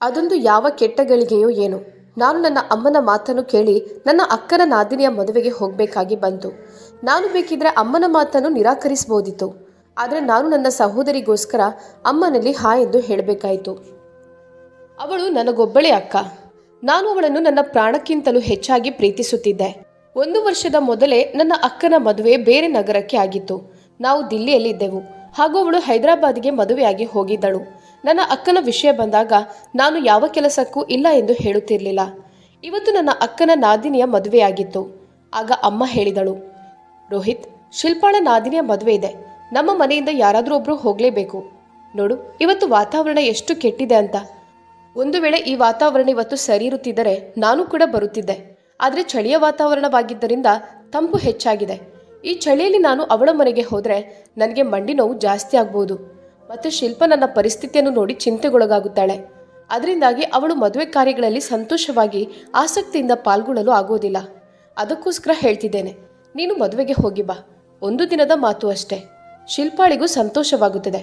ಅದೊಂದು ಯಾವ ಕೆಟ್ಟ ಗಳಿಗೆಯೋ ಏನು. ನಾನು ನನ್ನ ಅಮ್ಮನ ಮಾತನ್ನು ಕೇಳಿ ನನ್ನ ಅಕ್ಕನ ನಾದಿನಿಯ ಮದುವೆಗೆ ಹೋಗಬೇಕಾಗಿ ಬಂತು. ನಾನು ಬೇಕಿದ್ರೆ ಅಮ್ಮನ ಮಾತನ್ನು ನಿರಾಕರಿಸಬಹುದಿತ್ತು. ಆದರೆ ನಾನು ನನ್ನ ಸಹೋದರಿಗೋಸ್ಕರ ಅಮ್ಮನಲ್ಲಿ ಹಾ ಎಂದು ಹೇಳಬೇಕಾಯಿತು. ಅವಳು ನನಗೊಬ್ಬಳೇ ಅಕ್ಕ. ನಾನು ಅವಳನ್ನು ನನ್ನ ಪ್ರಾಣಕ್ಕಿಂತಲೂ ಹೆಚ್ಚಾಗಿ ಪ್ರೀತಿಸುತ್ತಿದ್ದೆ. ಒಂದು ವರ್ಷದ ಮೊದಲೇ ನನ್ನ ಅಕ್ಕನ ಮದುವೆ ಬೇರೆ ನಗರಕ್ಕೆ ಆಗಿತ್ತು. ನಾವು ದಿಲ್ಲಿಯಲ್ಲಿದ್ದೆವು. ಹಾಗೂ ಅವಳು ಹೈದರಾಬಾದ್ಗೆ ಮದುವೆಯಾಗಿ ಹೋಗಿದ್ದಳು. ನನ್ನ ಅಕ್ಕನ ವಿಷಯ ಬಂದಾಗ ನಾನು ಯಾವ ಕೆಲಸಕ್ಕೂ ಇಲ್ಲ ಎಂದು ಹೇಳುತ್ತಿರಲಿಲ್ಲ. ಇವತ್ತು ನನ್ನ ಅಕ್ಕನ ನಾದಿನಿಯ ಮದುವೆಯಾಗಿತ್ತು. ಆಗ ಅಮ್ಮ ಹೇಳಿದಳು, ರೋಹಿತ್, ಶಿಲ್ಪಾಳ ನಾದಿನಿಯ ಮದುವೆ ಇದೆ. ನಮ್ಮ ಮನೆಯಿಂದ ಯಾರಾದರೂ ಒಬ್ಬರು ಹೋಗಲೇಬೇಕು. ನೋಡು, ಇವತ್ತು ವಾತಾವರಣ ಎಷ್ಟು ಕೆಟ್ಟಿದೆ ಅಂತ. ಒಂದು ವೇಳೆ ಈ ವಾತಾವರಣ ಇವತ್ತು ಸರಿ ಇರುತ್ತಿದ್ದರೆ ನಾನು ಕೂಡ ಬರುತ್ತಿದ್ದೆ. ಆದರೆ ಚಳಿಯ ವಾತಾವರಣವಾಗಿದ್ದರಿಂದ ತಂಪು ಹೆಚ್ಚಾಗಿದೆ. ಈ ಚಳಿಯಲ್ಲಿ ನಾನು ಅವಳ ಮನೆಗೆ ಹೋದರೆ ನನಗೆ ಮಂಡಿ ನೋವು ಜಾಸ್ತಿ ಆಗ್ಬೋದು. ಮತ್ತು ಶಿಲ್ಪ ನನ್ನ ಪರಿಸ್ಥಿತಿಯನ್ನು ನೋಡಿ ಚಿಂತೆಗೊಳಗಾಗುತ್ತಾಳೆ. ಅದರಿಂದಾಗಿ ಅವಳು ಮದುವೆ ಕಾರ್ಯಗಳಲ್ಲಿ ಸಂತೋಷವಾಗಿ ಆಸಕ್ತಿಯಿಂದ ಪಾಲ್ಗೊಳ್ಳಲು ಆಗೋದಿಲ್ಲ ಅದಕ್ಕೋಸ್ಕರ ಹೇಳ್ತಿದ್ದೇನೆ, ನೀನು ಮದುವೆಗೆ ಹೋಗಿ ಬಾ. ಒಂದು ದಿನದ ಮಾತು ಅಷ್ಟೇ. ಶಿಲ್ಪಾಳಿಗೂ ಸಂತೋಷವಾಗುತ್ತದೆ.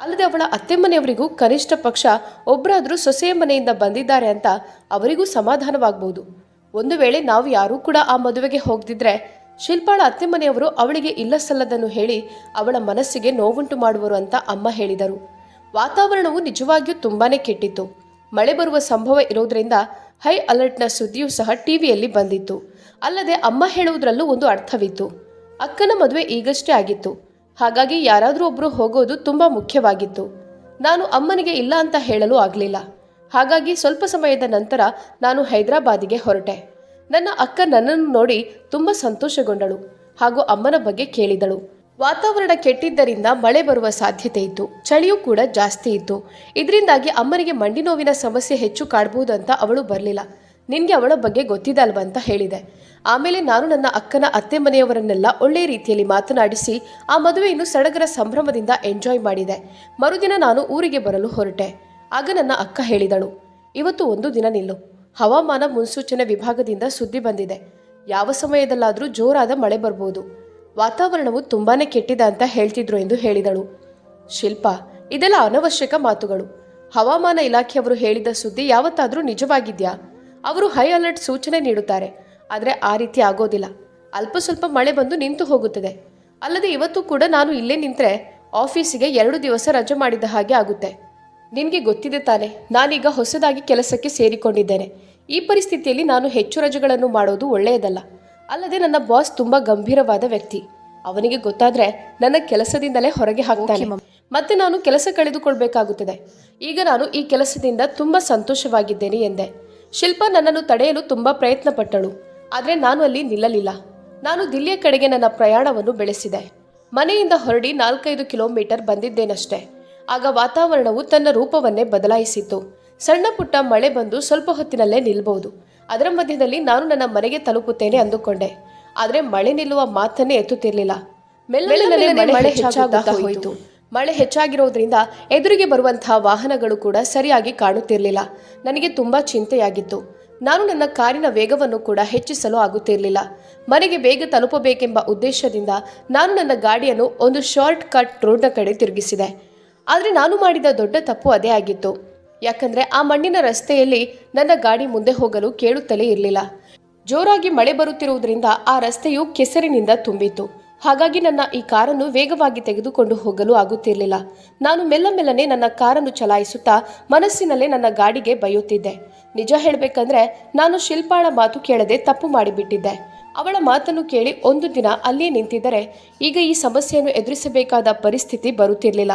ಅಲ್ಲದೆ ಅವಳ ಅತ್ತೆ ಮನೆಯವರಿಗೂ ಕನಿಷ್ಠ ಪಕ್ಷ ಒಬ್ಬರಾದರೂ ಸೊಸೆಯ ಮನೆಯಿಂದ ಬಂದಿದ್ದಾರೆ ಅಂತ ಅವರಿಗೂ ಸಮಾಧಾನವಾಗಬಹುದು ಒಂದು ವೇಳೆ ನಾವು ಯಾರೂ ಕೂಡ ಆ ಮದುವೆಗೆ ಹೋಗದಿದ್ರೆ ಶಿಲ್ಪಾಳ ಅತ್ತೆ ಮನೆಯವರು ಅವಳಿಗೆ ಇಲ್ಲ ಸಲ್ಲದನ್ನು ಹೇಳಿ ಅವಳ ಮನಸ್ಸಿಗೆ ನೋವುಂಟು ಮಾಡುವರು ಅಂತ ಅಮ್ಮ ಹೇಳಿದರು. ವಾತಾವರಣವು ನಿಜವಾಗಿಯೂ ತುಂಬಾನೇ ಕೆಟ್ಟಿತ್ತು. ಮಳೆ ಬರುವ ಸಂಭವ ಇರೋದ್ರಿಂದ ಹೈ ಅಲರ್ಟ್ನ ಸುದ್ದಿಯೂ ಸಹ ಟಿವಿಯಲ್ಲಿ ಬಂದಿತ್ತು. ಅಲ್ಲದೆ ಅಮ್ಮ ಹೇಳುವುದರಲ್ಲೂ ಒಂದು ಅರ್ಥವಿತ್ತು. ಅಕ್ಕನ ಮದುವೆ ಈಗಷ್ಟೇ ಆಗಿತ್ತು. ಹಾಗಾಗಿ ಯಾರಾದರೂ ಒಬ್ಬರು ಹೋಗೋದು ತುಂಬ ಮುಖ್ಯವಾಗಿತ್ತು. ನಾನು ಅಮ್ಮನಿಗೆ ಇಲ್ಲ ಅಂತ ಹೇಳಲು ಆಗಲಿಲ್ಲ. ಹಾಗಾಗಿ ಸ್ವಲ್ಪ ಸಮಯದ ನಂತರ ನಾನು ಹೈದರಾಬಾದಿಗೆ ಹೊರಟೆ. ನನ್ನ ಅಕ್ಕ ನನ್ನನ್ನು ನೋಡಿ ತುಂಬ ಸಂತೋಷಗೊಂಡಳು ಹಾಗೂ ಅಮ್ಮನ ಬಗ್ಗೆ ಕೇಳಿದಳು. ವಾತಾವರಣ ಕೆಟ್ಟಿದ್ದರಿಂದ ಮಳೆ ಬರುವ ಸಾಧ್ಯತೆ ಇತ್ತು. ಚಳಿಯೂ ಕೂಡ ಜಾಸ್ತಿ ಇತ್ತು. ಇದರಿಂದಾಗಿ ಅಮ್ಮನಿಗೆ ಮಂಡಿ ನೋವಿನ ಸಮಸ್ಯೆ ಹೆಚ್ಚು ಕಾಡಬಹುದು ಅಂತ ಅವಳು ಬರಲಿಲ್ಲ. ನಿನಗೆ ಅವಳ ಬಗ್ಗೆ ಗೊತ್ತಿದಲ್ವ ಅಂತ ಹೇಳಿದೆ. ಆಮೇಲೆ ನಾನು ನನ್ನ ಅಕ್ಕನ ಅತ್ತೆ ಮನೆಯವರನ್ನೆಲ್ಲ ಒಳ್ಳೆಯ ರೀತಿಯಲ್ಲಿ ಮಾತನಾಡಿಸಿ ಆ ಮದುವೆಯನ್ನು ಸಡಗರ ಸಂಭ್ರಮದಿಂದ ಎಂಜಾಯ್ ಮಾಡಿದೆ. ಮರುದಿನ ನಾನು ಊರಿಗೆ ಬರಲು ಹೊರಟೆ. ಆಗ ನನ್ನ ಅಕ್ಕ ಹೇಳಿದಳು, ಇವತ್ತು ಒಂದು ದಿನ ನಿಲ್ಲು. ಹವಾಮಾನ ಮುನ್ಸೂಚನೆ ವಿಭಾಗದಿಂದ ಸುದ್ದಿ ಬಂದಿದೆ. ಯಾವ ಸಮಯದಲ್ಲಾದರೂ ಜೋರಾದ ಮಳೆ ಬರ್ಬೋದು. ವಾತಾವರಣವು ತುಂಬಾನೇ ಕೆಟ್ಟಿದೆ ಅಂತ ಹೇಳ್ತಿದ್ರು ಎಂದು ಹೇಳಿದಳು. ಶಿಲ್ಪ, ಇದೆಲ್ಲ ಅನವಶ್ಯಕ ಮಾತುಗಳು. ಹವಾಮಾನ ಇಲಾಖೆಯವರು ಹೇಳಿದ ಸುದ್ದಿ ಯಾವತ್ತಾದರೂ ನಿಜವಾಗಿದ್ಯಾ? ಅವರು ಹೈ ಅಲರ್ಟ್ ಸೂಚನೆ ನೀಡುತ್ತಾರೆ. ಆದರೆ ಆ ರೀತಿ ಆಗೋದಿಲ್ಲ. ಅಲ್ಪ ಸ್ವಲ್ಪ ಮಳೆ ಬಂದು ನಿಂತು ಹೋಗುತ್ತದೆ. ಅಲ್ಲದೆ ಇವತ್ತು ಕೂಡ ನಾನು ಇಲ್ಲೇ ನಿಂತರೆ ಆಫೀಸಿಗೆ ಎರಡು ದಿವಸ ರಜೆ ಮಾಡಿದ ಹಾಗೆ ಆಗುತ್ತೆ. ನಿನಗೆ ಗೊತ್ತಿದೆ ತಾನೆ ನಾನೀಗ ಹೊಸದಾಗಿ ಕೆಲಸಕ್ಕೆ ಸೇರಿಕೊಂಡಿದ್ದೇನೆ. ಈ ಪರಿಸ್ಥಿತಿಯಲ್ಲಿ ನಾನು ಹೆಚ್ಚು ರಜೆಗಳನ್ನು ಮಾಡೋದು ಒಳ್ಳೆಯದಲ್ಲ. ಅಲ್ಲದೆ ನನ್ನ ಬಾಸ್ ತುಂಬ ಗಂಭೀರವಾದ ವ್ಯಕ್ತಿ. ಅವನಿಗೆ ಗೊತ್ತಾದರೆ ನನ್ನ ಕೆಲಸದಿಂದಲೇ ಹೊರಗೆ ಹಾಕ್ತಾನೆ. ಮತ್ತೆ ನಾನು ಕೆಲಸ ಕಳೆದುಕೊಳ್ಬೇಕಾಗುತ್ತದೆ. ಈಗ ನಾನು ಈ ಕೆಲಸದಿಂದ ತುಂಬ ಸಂತೋಷವಾಗಿದ್ದೇನೆ ಎಂದೆ. ಶಿಲ್ಪ ನನ್ನನ್ನು ತಡೆಯಲು ತುಂಬ ಪ್ರಯತ್ನ ಪಟ್ಟಳು ಆದರೆ ನಾನು ಅಲ್ಲಿ ನಿಲ್ಲಲಿಲ್ಲ. ನಾನು ದಿಲ್ಲಿಯ ಕಡೆಗೆ ನನ್ನ ಪ್ರಯಾಣವನ್ನು ಬೆಳೆಸಿದೆ. ಮನೆಯಿಂದ ಹೊರಡಿ ನಾಲ್ಕೈದು ಕಿಲೋಮೀಟರ್ ಬಂದಿದ್ದೇನಷ್ಟೇ. ಆಗ ವಾತಾವರಣವು ತನ್ನ ರೂಪವನ್ನೇ ಬದಲಾಯಿಸಿತ್ತು. ಸಣ್ಣ ಪುಟ್ಟ ಮಳೆ ಬಂದು ಸ್ವಲ್ಪ ಹೊತ್ತಿನಲ್ಲೇ ನಿಲ್ಬಹುದು ಅದರ ಮಧ್ಯದಲ್ಲಿ ನಾನು ನನ್ನ ಮನೆಗೆ ತಲುಪುತ್ತೇನೆ ಅಂದುಕೊಂಡೆ. ಆದರೆ ಮಳೆ ನಿಲ್ಲುವ ಮಾತನ್ನೇ ಎತ್ತುತ್ತಿರಲಿಲ್ಲ. ಮಳೆ ಹೆಚ್ಚಾಗುತ್ತಾ ಹೋಯಿತು. ಮಳೆ ಹೆಚ್ಚಾಗಿರೋದ್ರಿಂದ ಎದುರಿಗೆ ಬರುವಂತಹ ವಾಹನಗಳು ಕೂಡ ಸರಿಯಾಗಿ ಕಾಣುತ್ತಿರಲಿಲ್ಲ. ನನಗೆ ತುಂಬಾ ಚಿಂತೆಯಾಗಿತ್ತು. ನಾನು ನನ್ನ ಕಾರಿನ ವೇಗವನ್ನು ಕೂಡ ಹೆಚ್ಚಿಸಲು ಆಗುತ್ತಿರಲಿಲ್ಲ. ಮನೆಗೆ ಬೇಗ ತಲುಪಬೇಕೆಂಬ ಉದ್ದೇಶದಿಂದ ನಾನು ನನ್ನ ಗಾಡಿಯನ್ನು ಒಂದು ಶಾರ್ಟ್ ಕಟ್ ರೋಡ್ನ ಕಡೆ ತಿರುಗಿಸಿದೆ. ಆದರೆ ನಾನು ಮಾಡಿದ ದೊಡ್ಡ ತಪ್ಪು ಅದೇ ಆಗಿತ್ತು. ಯಾಕಂದ್ರೆ ಆ ಮಣ್ಣಿನ ರಸ್ತೆಯಲ್ಲಿ ನನ್ನ ಗಾಡಿ ಮುಂದೆ ಹೋಗಲು ಕೇಳುತ್ತಲೇ ಇರಲಿಲ್ಲ. ಜೋರಾಗಿ ಮಳೆ ಬರುತ್ತಿರುವುದರಿಂದ ಆ ರಸ್ತೆಯು ಕೆಸರಿನಿಂದ ತುಂಬಿತ್ತು. ಹಾಗಾಗಿ ನನ್ನ ಈ ಕಾರನ್ನು ವೇಗವಾಗಿ ತೆಗೆದುಕೊಂಡು ಹೋಗಲು ಆಗುತ್ತಿರಲಿಲ್ಲ. ನಾನು ಮೆಲ್ಲ ಮೆಲ್ಲನೆ ನನ್ನ ಕಾರನ್ನು ಚಲಾಯಿಸುತ್ತಾ ಮನಸ್ಸಿನಲ್ಲೇ ನನ್ನ ಗಾಡಿಗೆ ಬೈಯುತ್ತಿದ್ದೆ. ನಿಜ ಹೇಳಬೇಕಂದ್ರೆ ನಾನು ಶಿಲ್ಪಾಳ ಮಾತು ಕೇಳದೆ ತಪ್ಪು ಮಾಡಿಬಿಟ್ಟಿದ್ದೆ. ಅವಳ ಮಾತನ್ನು ಕೇಳಿ ಒಂದು ದಿನ ಅಲ್ಲಿಯೇ ನಿಂತಿದ್ದರೆ ಈಗ ಈ ಸಮಸ್ಯೆಯನ್ನು ಎದುರಿಸಬೇಕಾದ ಪರಿಸ್ಥಿತಿ ಬರುತ್ತಿರಲಿಲ್ಲ.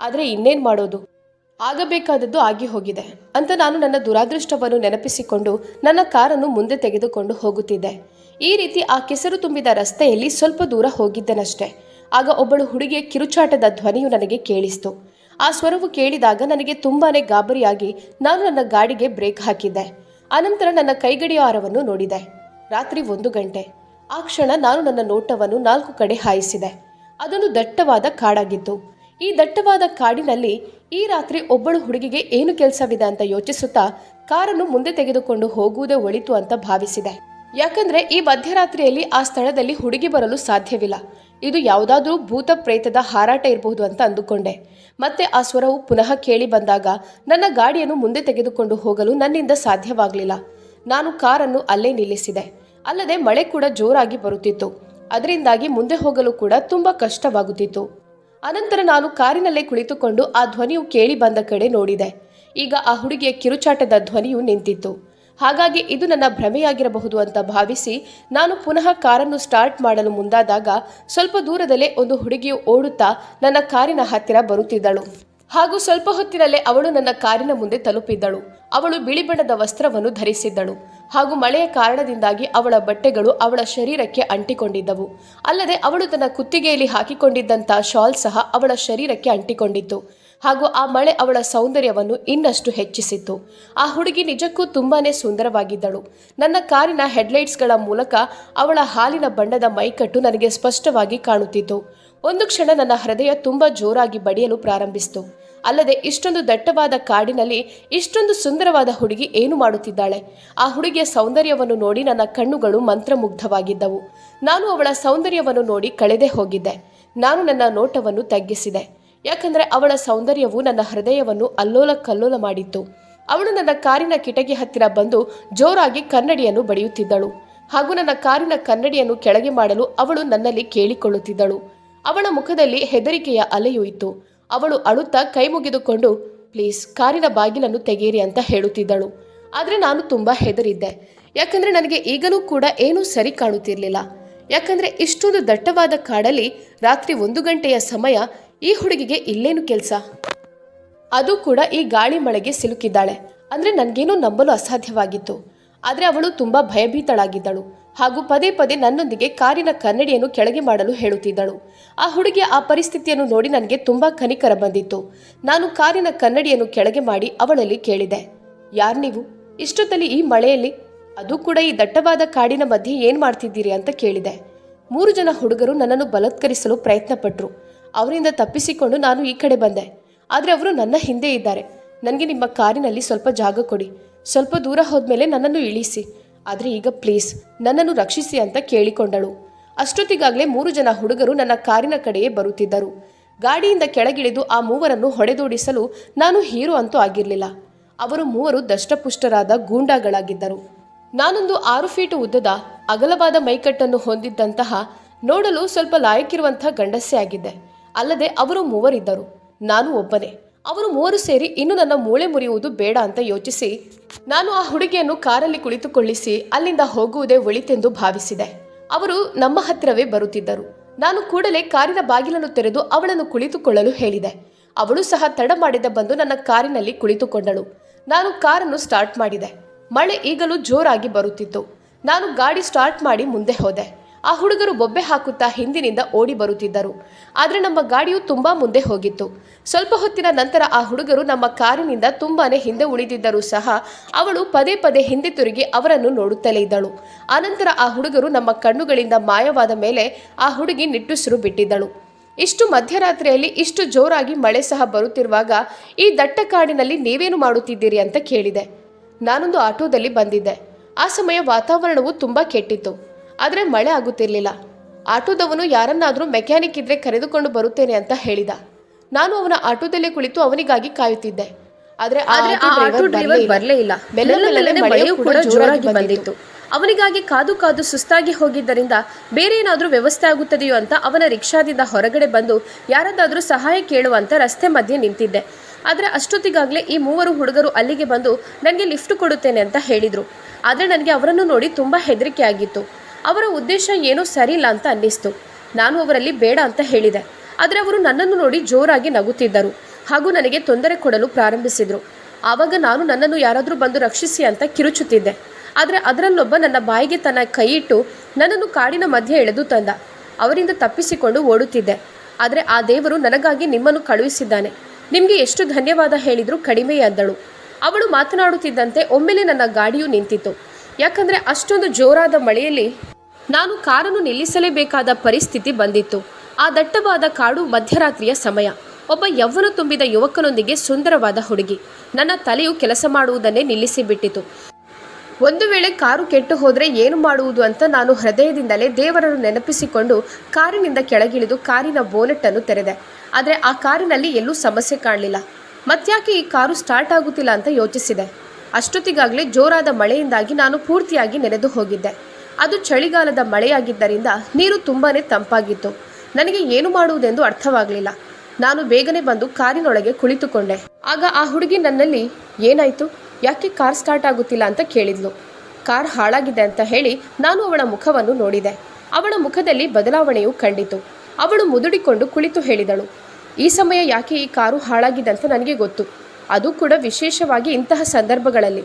ಆದರೆ ಇನ್ನೇನು ಮಾಡೋದು? ಆಗಬೇಕಾದದ್ದು ಆಗಿ ಹೋಗಿದೆ. ಅಂತ ನಾನು ನನ್ನ ದುರಾದೃಷ್ಟವನ್ನು ನೆನಪಿಸಿಕೊಂಡು ನನ್ನ ಕಾರನ್ನು ಮುಂದೆ ತೆಗೆದುಕೊಂಡು ಹೋಗುತ್ತಿದ್ದೆ. ಈ ರೀತಿ ಆ ಕೆಸರು ತುಂಬಿದ ರಸ್ತೆಯಲ್ಲಿ ಸ್ವಲ್ಪ ದೂರ ಹೋಗಿದ್ದನಷ್ಟೇ. ಆಗ ಒಬ್ಬಳು ಹುಡುಗಿಯ ಕಿರುಚಾಟದ ಧ್ವನಿಯು ನನಗೆ ಕೇಳಿಸ್ತು. ಆ ಸ್ವರವು ಕೇಳಿದಾಗ ನನಗೆ ತುಂಬಾನೇ ಗಾಬರಿಯಾಗಿ ನಾನು ನನ್ನ ಗಾಡಿಗೆ ಬ್ರೇಕ್ ಹಾಕಿದ್ದೆ. ಅನಂತರ ನನ್ನ ಕೈಗಡಿಯಾರವನ್ನು ನೋಡಿದೆ. ರಾತ್ರಿ ಒಂದು ಗಂಟೆ. ಆ ಕ್ಷಣ ನಾನು ನನ್ನ ನೋಟವನ್ನು ನಾಲ್ಕು ಕಡೆ ಹಾಯಿಸಿದೆ. ಅದೊಂದು ದಟ್ಟವಾದ ಕಾಡಾಗಿತ್ತು. ಈ ದಟ್ಟವಾದ ಕಾಡಿನಲ್ಲಿ ಈ ರಾತ್ರಿ ಒಬ್ಬಳು ಹುಡುಗಿಗೆ ಏನು ಕೆಲಸವಿದೆ ಅಂತ ಯೋಚಿಸುತ್ತಾ ಕಾರನ್ನು ಮುಂದೆ ತೆಗೆದುಕೊಂಡು ಹೋಗುವುದೇ ಒಳಿತು ಅಂತ ಭಾವಿಸಿದೆ. ಯಾಕಂದ್ರೆ ಈ ಮಧ್ಯರಾತ್ರಿಯಲ್ಲಿ ಆ ಸ್ಥಳದಲ್ಲಿ ಹುಡುಗಿ ಬರಲು ಸಾಧ್ಯವಿಲ್ಲ. ಇದು ಯಾವುದಾದ್ರೂ ಭೂತ ಪ್ರೇತದ ಹಾರಾಟ ಇರಬಹುದು ಅಂತ ಅಂದುಕೊಂಡೆ. ಮತ್ತೆ ಆ ಸ್ವರವು ಪುನಃ ಕೇಳಿ ಬಂದಾಗ ನನ್ನ ಗಾಡಿಯನ್ನು ಮುಂದೆ ತೆಗೆದುಕೊಂಡು ಹೋಗಲು ನನ್ನಿಂದ ಸಾಧ್ಯವಾಗಲಿಲ್ಲ. ನಾನು ಕಾರನ್ನು ಅಲ್ಲೇ ನಿಲ್ಲಿಸಿದೆ. ಅಲ್ಲದೆ ಮಳೆ ಕೂಡ ಜೋರಾಗಿ ಬರುತ್ತಿತ್ತು. ಅದರಿಂದಾಗಿ ಮುಂದೆ ಹೋಗಲು ಕೂಡ ತುಂಬ ಕಷ್ಟವಾಗುತ್ತಿತ್ತು. ಅನಂತರ ನಾನು ಕಾರಿನಲ್ಲೇ ಕುಳಿತುಕೊಂಡು ಆ ಧ್ವನಿಯು ಕೇಳಿ ಬಂದ ಕಡೆ ನೋಡಿದೆ. ಈಗ ಆ ಹುಡುಗಿಯ ಕಿರುಚಾಟದ ಧ್ವನಿಯು ನಿಂತಿತ್ತು. ಹಾಗಾಗಿ ಇದು ನನ್ನ ಭ್ರಮೆಯಾಗಿರಬಹುದು ಅಂತ ಭಾವಿಸಿ ನಾನು ಪುನಃ ಕಾರನ್ನು ಸ್ಟಾರ್ಟ್ ಮಾಡಲು ಮುಂದಾದಾಗ ಸ್ವಲ್ಪ ದೂರದಲ್ಲೇ ಒಂದು ಹುಡುಗಿಯು ಓಡುತ್ತಾ ನನ್ನ ಕಾರಿನ ಹತ್ತಿರ ಬರುತ್ತಿದ್ದಳು. ಹಾಗೂ ಸ್ವಲ್ಪ ಹೊತ್ತಿನಲ್ಲೇ ಅವಳು ನನ್ನ ಕಾರಿನ ಮುಂದೆ ತಲುಪಿದ್ದಳು. ಅವಳು ಬಿಳಿ ಬಣ್ಣದ ವಸ್ತ್ರವನ್ನು ಧರಿಸಿದ್ದಳು ಹಾಗೂ ಮಳೆಯ ಕಾರಣದಿಂದಾಗಿ ಅವಳ ಬಟ್ಟೆಗಳು ಅವಳ ಶರೀರಕ್ಕೆ ಅಂಟಿಕೊಂಡಿದ್ದವು. ಅಲ್ಲದೆ ಅವಳು ತನ್ನ ಕುತ್ತಿಗೆಯಲ್ಲಿ ಹಾಕಿಕೊಂಡಿದ್ದಂಥ ಶಾಲ್ ಸಹ ಅವಳ ಶರೀರಕ್ಕೆ ಅಂಟಿಕೊಂಡಿತ್ತು ಹಾಗೂ ಆ ಮಳೆ ಅವಳ ಸೌಂದರ್ಯವನ್ನು ಇನ್ನಷ್ಟು ಹೆಚ್ಚಿಸಿತ್ತು. ಆ ಹುಡುಗಿ ನಿಜಕ್ಕೂ ತುಂಬಾನೇ ಸುಂದರವಾಗಿದ್ದಳು. ನನ್ನ ಕಾರಿನ ಹೆಡ್ಲೈಟ್ಸ್ಗಳ ಮೂಲಕ ಅವಳ ಹಾಲಿನ ಬಣ್ಣದ ಮೈಕಟ್ಟು ನನಗೆ ಸ್ಪಷ್ಟವಾಗಿ ಕಾಣುತ್ತಿತ್ತು. ಒಂದು ಕ್ಷಣ ನನ್ನ ಹೃದಯ ತುಂಬ ಜೋರಾಗಿ ಬಡಿಯಲು ಪ್ರಾರಂಭಿಸಿತು. ಅಲ್ಲದೆ ಇಷ್ಟೊಂದು ದಟ್ಟವಾದ ಕಾಡಿನಲ್ಲಿ ಇಷ್ಟೊಂದು ಸುಂದರವಾದ ಹುಡುಗಿ ಏನು ಮಾಡುತ್ತಿದ್ದಾಳೆ? ಆ ಹುಡುಗಿಯ ಸೌಂದರ್ಯವನ್ನು ನೋಡಿ ನನ್ನ ಕಣ್ಣುಗಳು ಮಂತ್ರಮುಗ್ಧವಾಗಿದ್ದವು. ನಾನು ಅವಳ ಸೌಂದರ್ಯವನ್ನು ನೋಡಿ ಕಳೆದೇ ಹೋಗಿದ್ದೆ. ನಾನು ನನ್ನ ನೋಟವನ್ನು ತಗ್ಗಿಸಿದೆ. ಯಾಕಂದರೆ ಅವಳ ಸೌಂದರ್ಯವು ನನ್ನ ಹೃದಯವನ್ನು ಅಲ್ಲೋಲ ಕಲ್ಲೋಲ ಮಾಡಿತ್ತು. ಅವಳು ನನ್ನ ಕಾರಿನ ಕಿಟಕಿ ಹತ್ತಿರ ಬಂದು ಜೋರಾಗಿ ಕನ್ನಡಿಯನ್ನು ಬಡಿಯುತ್ತಿದ್ದಳು. ಹಾಗೂ ನನ್ನ ಕಾರಿನ ಕನ್ನಡಿಯನ್ನು ಕೆಳಗೆ ಮಾಡಲು ಅವಳು ನನ್ನಲ್ಲಿ ಕೇಳಿಕೊಳ್ಳುತ್ತಿದ್ದಳು. ಅವಳ ಮುಖದಲ್ಲಿ ಹೆದರಿಕೆಯ ಅಲೆಯೂ ಇತ್ತು. ಅವಳು ಅಳುತ್ತಾ ಕೈ ಮುಗಿದುಕೊಂಡು, ಪ್ಲೀಸ್, ಕಾರಿನ ಬಾಗಿಲನ್ನು ತೆಗೆಯಿರಿ ಅಂತ ಹೇಳುತ್ತಿದ್ದಳು. ಆದರೆ ನಾನು ತುಂಬ ಹೆದರಿದ್ದೆ. ಯಾಕಂದರೆ ನನಗೆ ಈಗಲೂ ಕೂಡ ಏನೂ ಸರಿ ಕಾಣುತ್ತಿರಲಿಲ್ಲ. ಯಾಕಂದರೆ ಇಷ್ಟೊಂದು ದಟ್ಟವಾದ ಕಾಡಲ್ಲಿ ರಾತ್ರಿ ಒಂದು ಗಂಟೆಯ ಸಮಯ ಈ ಹುಡುಗಿಗೆ ಇಲ್ಲೇನು ಕೆಲಸ? ಅದು ಕೂಡ ಈ ಗಾಳಿ ಮಳೆಗೆ ಸಿಲುಕಿದ್ದಾಳೆ. ಅಂದರೆ ನನಗೇನೂ ನಂಬಲು ಅಸಾಧ್ಯವಾಗಿತ್ತು. ಆದರೆ ಅವಳು ತುಂಬ ಭಯಭೀತಳಾಗಿದ್ದಳು. ಹಾಗೂ ಪದೇ ಪದೇ ನನ್ನೊಂದಿಗೆ ಕಾರಿನ ಕನ್ನಡಿಯನ್ನು ಕೆಳಗೆ ಮಾಡಲು ಹೇಳುತ್ತಿದ್ದಳು. ಆ ಹುಡುಗಿಯ ಆ ಪರಿಸ್ಥಿತಿಯನ್ನು ನೋಡಿ ನನಗೆ ತುಂಬ ಕನಿಕರ ಬಂದಿತ್ತು. ನಾನು ಕಾರಿನ ಕನ್ನಡಿಯನ್ನು ಕೆಳಗೆ ಮಾಡಿ ಅವಳಲ್ಲಿ ಕೇಳಿದೆ. ಯಾರು ನೀವು? ಇಷ್ಟೊತ್ತಲ್ಲಿ ಈ ಮಳೆಯಲ್ಲಿ? ಅದು ಕೂಡ ಈ ದಟ್ಟವಾದ ಕಾಡಿನ ಮಧ್ಯೆ ಏನು ಮಾಡ್ತಿದ್ದೀರಿ ಅಂತ ಕೇಳಿದೆ. ಮೂರು ಜನ ಹುಡುಗರು ನನ್ನನ್ನು ಬಲತ್ಕರಿಸಲು ಪ್ರಯತ್ನಪಟ್ಟರು ಅವರಿಂದ ತಪ್ಪಿಸಿಕೊಂಡು ನಾನು ಈ ಕಡೆ ಬಂದೆ. ಆದರೆ ಅವರು ನನ್ನ ಹಿಂದೆ ಇದ್ದಾರೆ. ನನಗೆ ನಿಮ್ಮ ಕಾರಿನಲ್ಲಿ ಸ್ವಲ್ಪ ಜಾಗ ಕೊಡಿ. ಸ್ವಲ್ಪ ದೂರ ಹೋದ್ಮೇಲೆ ನನ್ನನ್ನು ಇಳಿಸಿ. ಆದರೆ ಈಗ ಪ್ಲೀಸ್ ನನ್ನನ್ನು ರಕ್ಷಿಸಿ ಅಂತ ಕೇಳಿಕೊಂಡಳು. ಅಷ್ಟೊತ್ತಿಗಾಗಲೇ ಮೂರು ಜನ ಹುಡುಗರು ನನ್ನ ಕಾರಿನ ಕಡೆಯೇ ಬರುತ್ತಿದ್ದರು. ಗಾಡಿಯಿಂದ ಕೆಳಗಿಳಿದು ಆ ಮೂವರನ್ನು ಹೊಡೆದೋಡಿಸಲು ನಾನು ಹೀರೋ ಅಂತೂ ಆಗಿರಲಿಲ್ಲ. ಅವರು ಮೂವರು ದಷ್ಟಪುಷ್ಟರಾದ ಗೂಂಡಾಗಳಾಗಿದ್ದರು. ನಾನೊಂದು ಆರು ಫೀಟು ಉದ್ದದ, ಅಗಲವಾದ ಮೈಕಟ್ಟನ್ನು ಹೊಂದಿದ್ದಂತಹ, ನೋಡಲು ಸ್ವಲ್ಪ ಲಾಯಕ್ಕಿರುವಂತಹ ಗಂಡಸೇ ಆಗಿದ್ದೆ. ಅಲ್ಲದೆ ಅವರು ಮೂವರಿದ್ದರು. ನಾನು ಒಬ್ಬನೇ. ಅವರು ಮೂವರು ಸೇರಿ ಇನ್ನು ನನ್ನ ಮೂಳೆ ಮುರಿಯುವುದು ಬೇಡ ಅಂತ ಯೋಚಿಸಿ, ನಾನು ಆ ಹುಡುಗಿಯನ್ನು ಕಾರಲ್ಲಿ ಕುಳಿತುಕೊಳ್ಳಿಸಿ ಅಲ್ಲಿಂದ ಹೋಗುವುದೇ ಒಳಿತೆಂದು ಭಾವಿಸಿದೆ. ಅವರು ನಮ್ಮ ಹತ್ತಿರವೇ ಬರುತ್ತಿದ್ದರು. ನಾನು ಕೂಡಲೇ ಕಾರಿನ ಬಾಗಿಲನ್ನು ತೆರೆದು ಅವಳನ್ನು ಕುಳಿತುಕೊಳ್ಳಲು ಹೇಳಿದೆ. ಅವಳು ಸಹ ತಡ ಮಾಡಿದ ಬಂದು ನನ್ನ ಕಾರಿನಲ್ಲಿ ಕುಳಿತುಕೊಂಡಳು. ನಾನು ಕಾರನ್ನು ಸ್ಟಾರ್ಟ್ ಮಾಡಿದೆ. ಮಳೆ ಈಗಲೂ ಜೋರಾಗಿ ಬರುತ್ತಿತ್ತು. ನಾನು ಗಾಡಿ ಸ್ಟಾರ್ಟ್ ಮಾಡಿ ಮುಂದೆ ಹೋದೆ. ಆ ಹುಡುಗರು ಬೊಬ್ಬೆ ಹಾಕುತ್ತಾ ಹಿಂದಿನಿಂದ ಓಡಿ ಬರುತ್ತಿದ್ದರು. ಆದರೆ ನಮ್ಮ ಗಾಡಿಯು ತುಂಬಾ ಮುಂದೆ ಹೋಗಿತ್ತು. ಸ್ವಲ್ಪ ಹೊತ್ತಿನ ನಂತರ ಆ ಹುಡುಗರು ನಮ್ಮ ಕಾರಿನಿಂದ ತುಂಬಾನೇ ಹಿಂದೆ ಉಳಿದಿದ್ದರೂ ಸಹ ಅವಳು ಪದೇ ಪದೇ ಹಿಂದೆ ತಿರುಗಿ ಅವರನ್ನು ನೋಡುತ್ತಲೇ ಇದ್ದಳು. ಆನಂತರ ಆ ಹುಡುಗರು ನಮ್ಮ ಕಣ್ಣುಗಳಿಂದ ಮಾಯವಾದ ಮೇಲೆ ಆ ಹುಡುಗಿ ನಿಟ್ಟುಸಿರು ಬಿಟ್ಟಿದ್ದಳು. ಇಷ್ಟು ಮಧ್ಯರಾತ್ರಿಯಲ್ಲಿ ಇಷ್ಟು ಜೋರಾಗಿ ಮಳೆ ಸಹ ಬರುತ್ತಿರುವಾಗ ಈ ದಟ್ಟ ಕಾಡಿನಲ್ಲಿ ನೀವೇನು ಮಾಡುತ್ತಿದ್ದೀರಿ ಅಂತ ಕೇಳಿದೆ. ನಾನೊಂದು ಆಟೋದಲ್ಲಿ ಬಂದಿದ್ದೆ. ಆ ಸಮಯ ವಾತಾವರಣವು ತುಂಬ ಕೆಟ್ಟಿತ್ತು. ಆದರೆ ಮಳೆ ಆಗುತ್ತಿರಲಿಲ್ಲ. ಆಟೋದವನು ಯಾರನ್ನಾದರೂ ಮೆಕ್ಯಾನಿಕ್ ಇದ್ರೆ ಕರೆದುಕೊಂಡು ಬರುತ್ತೇನೆ ಅಂತ ಹೇಳಿದ. ನಾನು ಅವನ ಆಟೋದಲ್ಲೇ ಕುಳಿತು ಅವನಿಗಾಗಿ ಕಾಯುತ್ತಿದ್ದೆ. ಆದರೆ ಆಟೋ ಡ್ರೈವರ್ ಬರಲೇ ಇಲ್ಲ. ಮಳೆಯೂ ಕೂಡ ಜೋರಾಗಿ ಬಂದಿತ್ತು. ಅವನಿಗಾಗಿ ಕಾದು ಕಾದು ಸುಸ್ತಾಗಿ ಹೋಗಿದ್ದರಿಂದ ಬೇರೆ ಏನಾದರೂ ವ್ಯವಸ್ಥೆ ಆಗುತ್ತದೆಯೋ ಅಂತ ಅವನ ರಿಕ್ಷಾದಿಂದ ಹೊರಗಡೆ ಬಂದು ಯಾರದ್ದಾದರೂ ಸಹಾಯ ಕೇಳುವಂತ ರಸ್ತೆ ಮಧ್ಯೆ ನಿಂತಿದ್ದೆ. ಆದರೆ ಅಷ್ಟೊತ್ತಿಗಾಗಲೇ ಈ ಮೂವರು ಹುಡುಗರು ಅಲ್ಲಿಗೆ ಬಂದು ನನಗೆ ಲಿಫ್ಟ್ ಕೊಡುತ್ತೇನೆ ಅಂತ ಹೇಳಿದರು. ಆದರೆ ನನಗೆ ಅವರನ್ನು ನೋಡಿ ತುಂಬ ಹೆದರಿಕೆ ಆಗಿತ್ತು. ಅವರ ಉದ್ದೇಶ ಏನೋ ಸರಿಯಿಲ್ಲ ಅಂತ ಅನ್ನಿಸ್ತು. ನಾನು ಅವರಲ್ಲಿ ಬೇಡ ಅಂತ ಹೇಳಿದೆ. ಆದರೆ ಅವರು ನನ್ನನ್ನು ನೋಡಿ ಜೋರಾಗಿ ನಗುತ್ತಿದ್ದರು. ಹಾಗೂ ನನಗೆ ತೊಂದರೆ ಕೊಡಲು ಪ್ರಾರಂಭಿಸಿದರು. ಆವಾಗ ನಾನು ನನ್ನನ್ನು ಯಾರಾದರೂ ಬಂದು ರಕ್ಷಿಸಿ ಅಂತ ಕಿರುಚುತ್ತಿದ್ದೆ. ಆದರೆ ಅದರಲ್ಲೊಬ್ಬ ನನ್ನ ಬಾಯಿಗೆ ತನ್ನ ಕೈಯಿಟ್ಟು ನನ್ನನ್ನು ಕಾಡಿನ ಮಧ್ಯೆ ಎಳೆದು ತಂದ. ಅವರಿಂದ ತಪ್ಪಿಸಿಕೊಂಡು ಓಡುತ್ತಿದ್ದೆ. ಆದರೆ ಆ ದೇವರು ನನಗಾಗಿ ನಿಮ್ಮನ್ನು ಕಳುಹಿಸಿದ್ದಾನೆ. ನಿಮಗೆ ಎಷ್ಟು ಧನ್ಯವಾದ ಹೇಳಿದರೂ ಕಡಿಮೆಯಾದಳು ಅವಳು ಮಾತನಾಡುತ್ತಿದ್ದಂತೆ ಒಮ್ಮೆಲೆ ನನ್ನ ಗಾಡಿಯು ನಿಂತಿತು ಯಾಕಂದರೆ ಅಷ್ಟೊಂದು ಜೋರಾದ ಮಳೆಯಲ್ಲಿ ನಾನು ಕಾರನ್ನು ನಿಲ್ಲಿಸಲೇಬೇಕಾದ ಪರಿಸ್ಥಿತಿ ಬಂದಿತ್ತು. ಆ ದಟ್ಟವಾದ ಕಾಡು ಮಧ್ಯರಾತ್ರಿಯ ಸಮಯ. ಒಬ್ಬ ಯೌವನ ತುಂಬಿದ ಯುವಕನೊಂದಿಗೆ ಸುಂದರವಾದ ಹುಡುಗಿ. ನನ್ನ ತಲೆಯು ಕೆಲಸ ಮಾಡುವುದನ್ನೇ ನಿಲ್ಲಿಸಿಬಿಟ್ಟಿತು. ಒಂದು ವೇಳೆ ಕಾರು ಕೆಟ್ಟು ಹೋದರೆ ಏನು ಮಾಡುವುದು ಅಂತ ನಾನು ಹೃದಯದಿಂದಲೇ ದೇವರನ್ನು ನೆನಪಿಸಿಕೊಂಡು ಕಾರಿನಿಂದ ಕೆಳಗಿಳಿದು ಕಾರಿನ ಬೋನೆಟ್ಟನ್ನು ತೆರೆದೆ. ಆದರೆ ಆ ಕಾರಿನಲ್ಲಿ ಎಲ್ಲೂ ಸಮಸ್ಯೆ ಕಾಣಲಿಲ್ಲ. ಮತ್ತ್ಯಾಕೆ ಈ ಕಾರು ಸ್ಟಾರ್ಟ್ ಆಗುತ್ತಿಲ್ಲ ಅಂತ ಯೋಚಿಸಿದೆ. ಅಷ್ಟೊತ್ತಿಗಾಗಲೇ ಜೋರಾದ ಮಳೆಯಿಂದಾಗಿ ನಾನು ಪೂರ್ತಿಯಾಗಿ ನೆನೆದು ಹೋಗಿದ್ದೆ. ಅದು ಚಳಿಗಾಲದ ಮಳೆಯಾಗಿದ್ದರಿಂದ ನೀರು ತುಂಬಾ ತಂಪಾಗಿತ್ತು. ನನಗೆ ಏನು ಮಾಡುವುದೆಂದು ಅರ್ಥವಾಗಲಿಲ್ಲ. ನಾನು ಬೇಗನೆ ಬಂದು ಕಾರಿನೊಳಗೆ ಕುಳಿತುಕೊಂಡೆ. ಆಗ ಆ ಹುಡುಗಿ ನನ್ನಲ್ಲಿ, ಏನಾಯ್ತು? ಯಾಕೆ ಕಾರ್ ಸ್ಟಾರ್ಟ್ ಆಗುತ್ತಿಲ್ಲ ಅಂತ ಕೇಳಿದ್ಲು. ಕಾರ್ ಹಾಳಾಗಿದೆ ಅಂತ ಹೇಳಿ ನಾನು ಅವಳ ಮುಖವನ್ನು ನೋಡಿದೆ. ಅವಳ ಮುಖದಲ್ಲಿ ಬದಲಾವಣೆಯು ಕಂಡಿತು. ಅವಳು ಮುದುಡಿಕೊಂಡು ಕುಳಿತು ಹೇಳಿದಳು. ಈ ಸಮಯ ಯಾಕೆ ಈ ಕಾರು ಹಾಳಾಗಿದೆ ಅಂತ ನನಗೆ ಗೊತ್ತು. ಅದು ಕೂಡ ವಿಶೇಷವಾಗಿ ಇಂತಹ ಸಂದರ್ಭಗಳಲ್ಲಿ.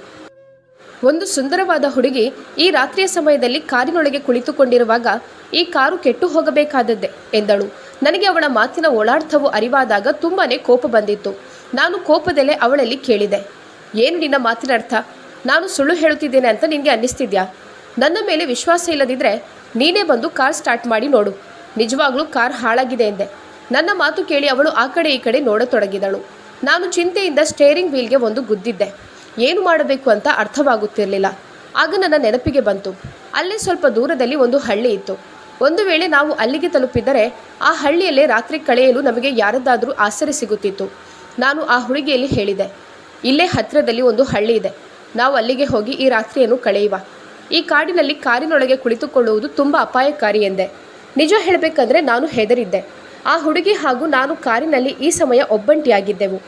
ಒಂದು ಸುಂದರವಾದ ಹುಡುಗಿ ಈ ರಾತ್ರಿಯ ಸಮಯದಲ್ಲಿ ಕಾರಿನೊಳಗೆ ಕುಳಿತುಕೊಂಡಿರುವಾಗ ಈ ಕಾರು ಕೆಟ್ಟು ಹೋಗಬೇಕಾದದ್ದೇ ಎಂದಳು. ನನಗೆ ಅವಳ ಮಾತಿನ ಒಳಾರ್ಥವು ಅರಿವಾದಾಗ ತುಂಬಾನೇ ಕೋಪ ಬಂದಿತ್ತು. ನಾನು ಕೋಪದಲ್ಲೇ ಅವಳಲ್ಲಿ ಕೇಳಿದೆ. ಏನು ನಿನ್ನ ಮಾತಿನ ಅರ್ಥ? ನಾನು ಸುಳ್ಳು ಹೇಳುತ್ತಿದ್ದೇನೆ ಅಂತ ನಿನಗೆ ಅನ್ನಿಸ್ತಿದ್ಯಾ? ನನ್ನ ಮೇಲೆ ವಿಶ್ವಾಸ ಇಲ್ಲದಿದ್ದರೆ ನೀನೇ ಬಂದು ಕಾರ್ ಸ್ಟಾರ್ಟ್ ಮಾಡಿ ನೋಡು. ನಿಜವಾಗ್ಲೂ ಕಾರ್ ಹಾಳಾಗಿದೆ ಎಂದೆ. ನನ್ನ ಮಾತು ಕೇಳಿ ಅವಳು ಆ ಕಡೆ ಈ ಕಡೆ ನೋಡತೊಡಗಿದಳು. ನಾನು ಚಿಂತೆಯಿಂದ ಸ್ಟೇರಿಂಗ್ ವೀಲ್ಗೆ ಒಂದು ಗುದ್ದಿದ್ದೆ. ಏನು ಮಾಡಬೇಕು ಅಂತ ಅರ್ಥವಾಗುತ್ತಿರಲಿಲ್ಲ. ಆಗ ನನ್ನ ನೆನಪಿಗೆ ಬಂತು. ಅಲ್ಲಿ ಸ್ವಲ್ಪ ದೂರದಲ್ಲಿ ಒಂದು ಹಳ್ಳಿ ಇತ್ತು. ಒಂದು ವೇಳೆ ನಾವು ಅಲ್ಲಿಗೆ ತಲುಪಿದರೆ ಆ ಹಳ್ಳಿಯಲ್ಲೇ ರಾತ್ರಿ ಕಳೆಯಲು ನಮಗೆ ಯಾರದ್ದಾದರೂ ಆಸರೆ ಸಿಗುತ್ತಿತ್ತು. ನಾನು ಆ ಹುಡುಗಿಯಲ್ಲಿ ಹೇಳಿದೆ, ಇಲ್ಲೇ ಹತ್ತಿರದಲ್ಲಿ ಒಂದು ಹಳ್ಳಿ ಇದೆ. ನಾವು ಅಲ್ಲಿಗೆ ಹೋಗಿ ಈ ರಾತ್ರಿಯನ್ನು ಕಳೆಯುವ. ಈ ಕಾಡಿನಲ್ಲಿ ಕಾರಿನೊಳಗೆ ಕುಳಿತುಕೊಳ್ಳುವುದು ತುಂಬ ಅಪಾಯಕಾರಿ ಎಂದೆ. ನಿಜ ಹೇಳಬೇಕಂದ್ರೆ ನಾನು ಹೆದರಿದ್ದೆ. ಆ ಹುಡುಗಿ ಹಾಗೂ ನಾನು ಕಾರಿನಲ್ಲಿ ಈ ಸಮಯ ಒಬ್ಬಂಟಿಯಾಗಿದ್ದೆವು.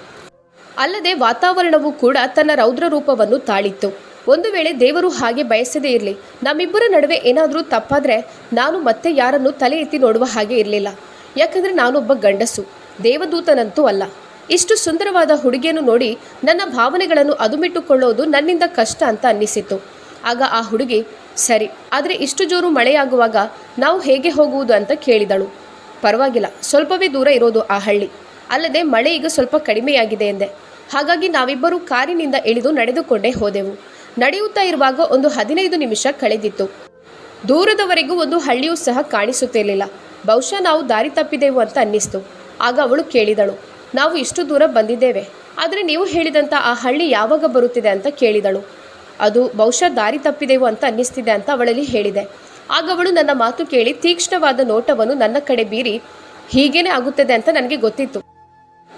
ಅಲ್ಲದೆ ವಾತಾವರಣವು ಕೂಡ ತನ್ನ ರೌದ್ರ ರೂಪವನ್ನು ತಾಳಿತ್ತು. ಒಂದು ವೇಳೆ ದೇವರು ಹಾಗೆ ಬಯಸದೇ ಇರಲಿ, ನಮ್ಮಿಬ್ಬರ ನಡುವೆ ಏನಾದರೂ ತಪ್ಪಾದರೆ ನಾನು ಮತ್ತೆ ಯಾರನ್ನು ತಲೆ ಎತ್ತಿ ನೋಡುವ ಹಾಗೆ ಇರಲಿಲ್ಲ. ಯಾಕಂದರೆ ನಾನೊಬ್ಬ ಗಂಡಸು, ದೇವದೂತನಂತೂ ಅಲ್ಲ. ಇಷ್ಟು ಸುಂದರವಾದ ಹುಡುಗಿಯನ್ನು ನೋಡಿ ನನ್ನ ಭಾವನೆಗಳನ್ನು ಅದುಮಿಟ್ಟುಕೊಳ್ಳೋದು ನನ್ನಿಂದ ಕಷ್ಟ ಅಂತ ಅನ್ನಿಸಿತು ಆಗ ಆ ಹುಡುಗಿ, ಸರಿ, ಆದರೆ ಇಷ್ಟು ಜೋರು ಮಳೆಯಾಗುವಾಗ ನಾವು ಹೇಗೆ ಹೋಗುವುದು? ಅಂತ ಕೇಳಿದಳು. ಪರವಾಗಿಲ್ಲ, ಸ್ವಲ್ಪವೇ ದೂರ ಇರೋದು ಆ ಹಳ್ಳಿ. ಅಲ್ಲದೆ ಮಳೆ ಈಗ ಸ್ವಲ್ಪ ಕಡಿಮೆಯಾಗಿದೆ ಎಂದೆ. ಹಾಗಾಗಿ ನಾವಿಬ್ಬರು ಕಾರಿನಿಂದ ಇಳಿದು ನಡೆದುಕೊಂಡೇ ಹೋದೆವು. ನಡೆಯುತ್ತಾ ಇರುವಾಗ ಒಂದು ಹದಿನೈದು ನಿಮಿಷ ಕಳೆದಿತ್ತು. ದೂರದವರೆಗೂ ಒಂದು ಹಳ್ಳಿಯೂ ಸಹ ಕಾಣಿಸುತ್ತಿರಲಿಲ್ಲ. ಬಹುಶಃ ನಾವು ದಾರಿ ತಪ್ಪಿದೆವು ಅಂತ ಅನ್ನಿಸ್ತು. ಆಗ ಅವಳು ಕೇಳಿದಳು, ನಾವು ಇಷ್ಟು ದೂರ ಬಂದಿದ್ದೇವೆ. ಆದರೆ ನೀವು ಹೇಳಿದಂಥ ಆ ಹಳ್ಳಿ ಯಾವಾಗ ಬರುತ್ತಿದೆ ಅಂತ ಕೇಳಿದಳು. ಅದು ಬಹುಶಃ ದಾರಿ ತಪ್ಪಿದೆವು ಅಂತ ಅನ್ನಿಸ್ತಿದೆ ಅಂತ ಅವಳಲ್ಲಿ ಹೇಳಿದೆ. ಆಗ ಅವಳು ನನ್ನ ಮಾತು ಕೇಳಿ ತೀಕ್ಷ್ಣವಾದ ನೋಟವನ್ನು ನನ್ನ ಕಡೆ ಬೀರಿ, ಹೀಗೇನೆ ಆಗುತ್ತದೆ ಅಂತ ನನಗೆ ಗೊತ್ತಿತ್ತು.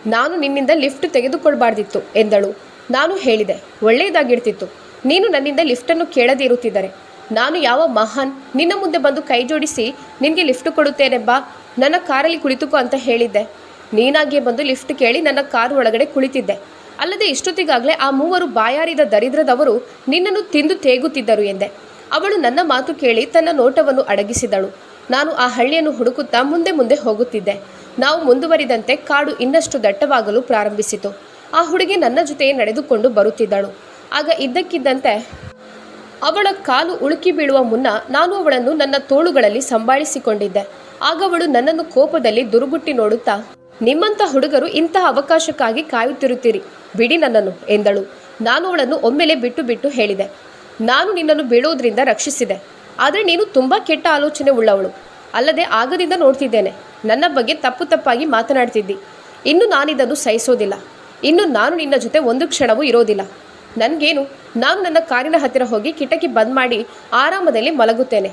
ನಾನು ನಿನ್ನಿಂದ ಲಿಫ್ಟ್ ತೆಗೆದುಕೊಳ್ಬಾರ್ದಿತ್ತು, ಎಂದಳು. ನಾನು ಹೇಳಿದೆ, ಒಳ್ಳೆಯದಾಗಿರ್ತಿತ್ತು. ನೀನು ನನ್ನಿಂದ ಲಿಫ್ಟನ್ನು ಕೇಳದೇ ಇರುತ್ತಿದ್ದರೆ. ನಾನು ಯಾವ ಮಹಾನ್, ನಿನ್ನ ಮುಂದೆ ಬಂದು ಕೈ ಜೋಡಿಸಿ ನಿನಗೆ ಲಿಫ್ಟ್ ಕೊಡುತ್ತೇನೆ ಬಾ ನನ್ನ ಕಾರಲ್ಲಿ ಕುಳಿತುಕೋ ಅಂತ ಹೇಳಿದ್ದೆ. ನೀನಾಗಿಯೇ ಬಂದು ಲಿಫ್ಟ್ ಕೇಳಿ ನನ್ನ ಕಾರು ಒಳಗಡೆ ಕುಳಿತಿದ್ದೆ. ಅಲ್ಲದೆ ಇಷ್ಟೊತ್ತಿಗಾಗಲೇ ಆ ಮೂವರು ಬಾಯಾರಿದ ದರಿದ್ರದವರು ನಿನ್ನನ್ನು ತಿಂದು ತೇಗುತ್ತಿದ್ದರು ಎಂದೆ. ಅವಳು ನನ್ನ ಮಾತು ಕೇಳಿ ತನ್ನ ನೋಟವನ್ನು ಅಡಗಿಸಿದಳು. ನಾನು ಆ ಹಳ್ಳಿಯನ್ನು ಹುಡುಕುತ್ತಾ ಮುಂದೆ ಮುಂದೆ ಹೋಗುತ್ತಿದ್ದೆ. ನಾವು ಮುಂದುವರಿದಂತೆ ಕಾಡು ಇನ್ನಷ್ಟು ದಟ್ಟವಾಗಲು ಪ್ರಾರಂಭಿಸಿತು. ಆ ಹುಡುಗಿ ನನ್ನ ಜೊತೆಯೇ ನಡೆದುಕೊಂಡು ಬರುತ್ತಿದ್ದಳು. ಆಗ ಇದ್ದಕ್ಕಿದ್ದಂತೆ ಅವಳ ಕಾಲು ಉಳುಕಿ ಬೀಳುವ ಮುನ್ನ ನಾನು ಅವಳನ್ನು ನನ್ನ ತೋಳುಗಳಲ್ಲಿ ಸಂಭಾಳಿಸಿಕೊಂಡಿದ್ದೆ. ಆಗ ಅವಳು ನನ್ನನ್ನು ಕೋಪದಲ್ಲಿ ದುರುಗುಟ್ಟಿ ನೋಡುತ್ತಾ, ನಿಮ್ಮಂಥ ಹುಡುಗರು ಇಂತಹ ಅವಕಾಶಕ್ಕಾಗಿ ಕಾಯುತ್ತಿರುತ್ತೀರಿ, ಬಿಡಿ ನನ್ನನ್ನು, ಎಂದಳು. ನಾನು ಅವಳನ್ನು ಒಮ್ಮೆಲೆ ಬಿಟ್ಟು ಬಿಟ್ಟು ಹೇಳಿದೆ. ನಾನು ನಿನ್ನನ್ನು ಬೀಳೋದ್ರಿಂದ ರಕ್ಷಿಸಿದೆ. ಆದರೆ ನೀನು ತುಂಬ ಕೆಟ್ಟ ಆಲೋಚನೆ ಉಳ್ಳವಳು ಅಲ್ಲದೆ ಆಗದಿಂದ ನೋಡ್ತಿದ್ದೇನೆ. ನನ್ನ ಬಗ್ಗೆ ತಪ್ಪು ತಪ್ಪಾಗಿ ಮಾತನಾಡ್ತಿದ್ದಿ. ಇನ್ನು ನಾನಿದನ್ನು ಸಹಿಸೋದಿಲ್ಲ. ಇನ್ನು ನಾನು ನಿನ್ನ ಜೊತೆ ಒಂದು ಕ್ಷಣವೂ ಇರೋದಿಲ್ಲ. ನನಗೇನು? ನಾನು ನನ್ನ ಕಾರಿನ ಹತ್ತಿರ ಹೋಗಿ ಕಿಟಕಿ ಬಂದ್ ಮಾಡಿ ಆರಾಮದಲ್ಲಿ ಮಲಗುತ್ತೇನೆ.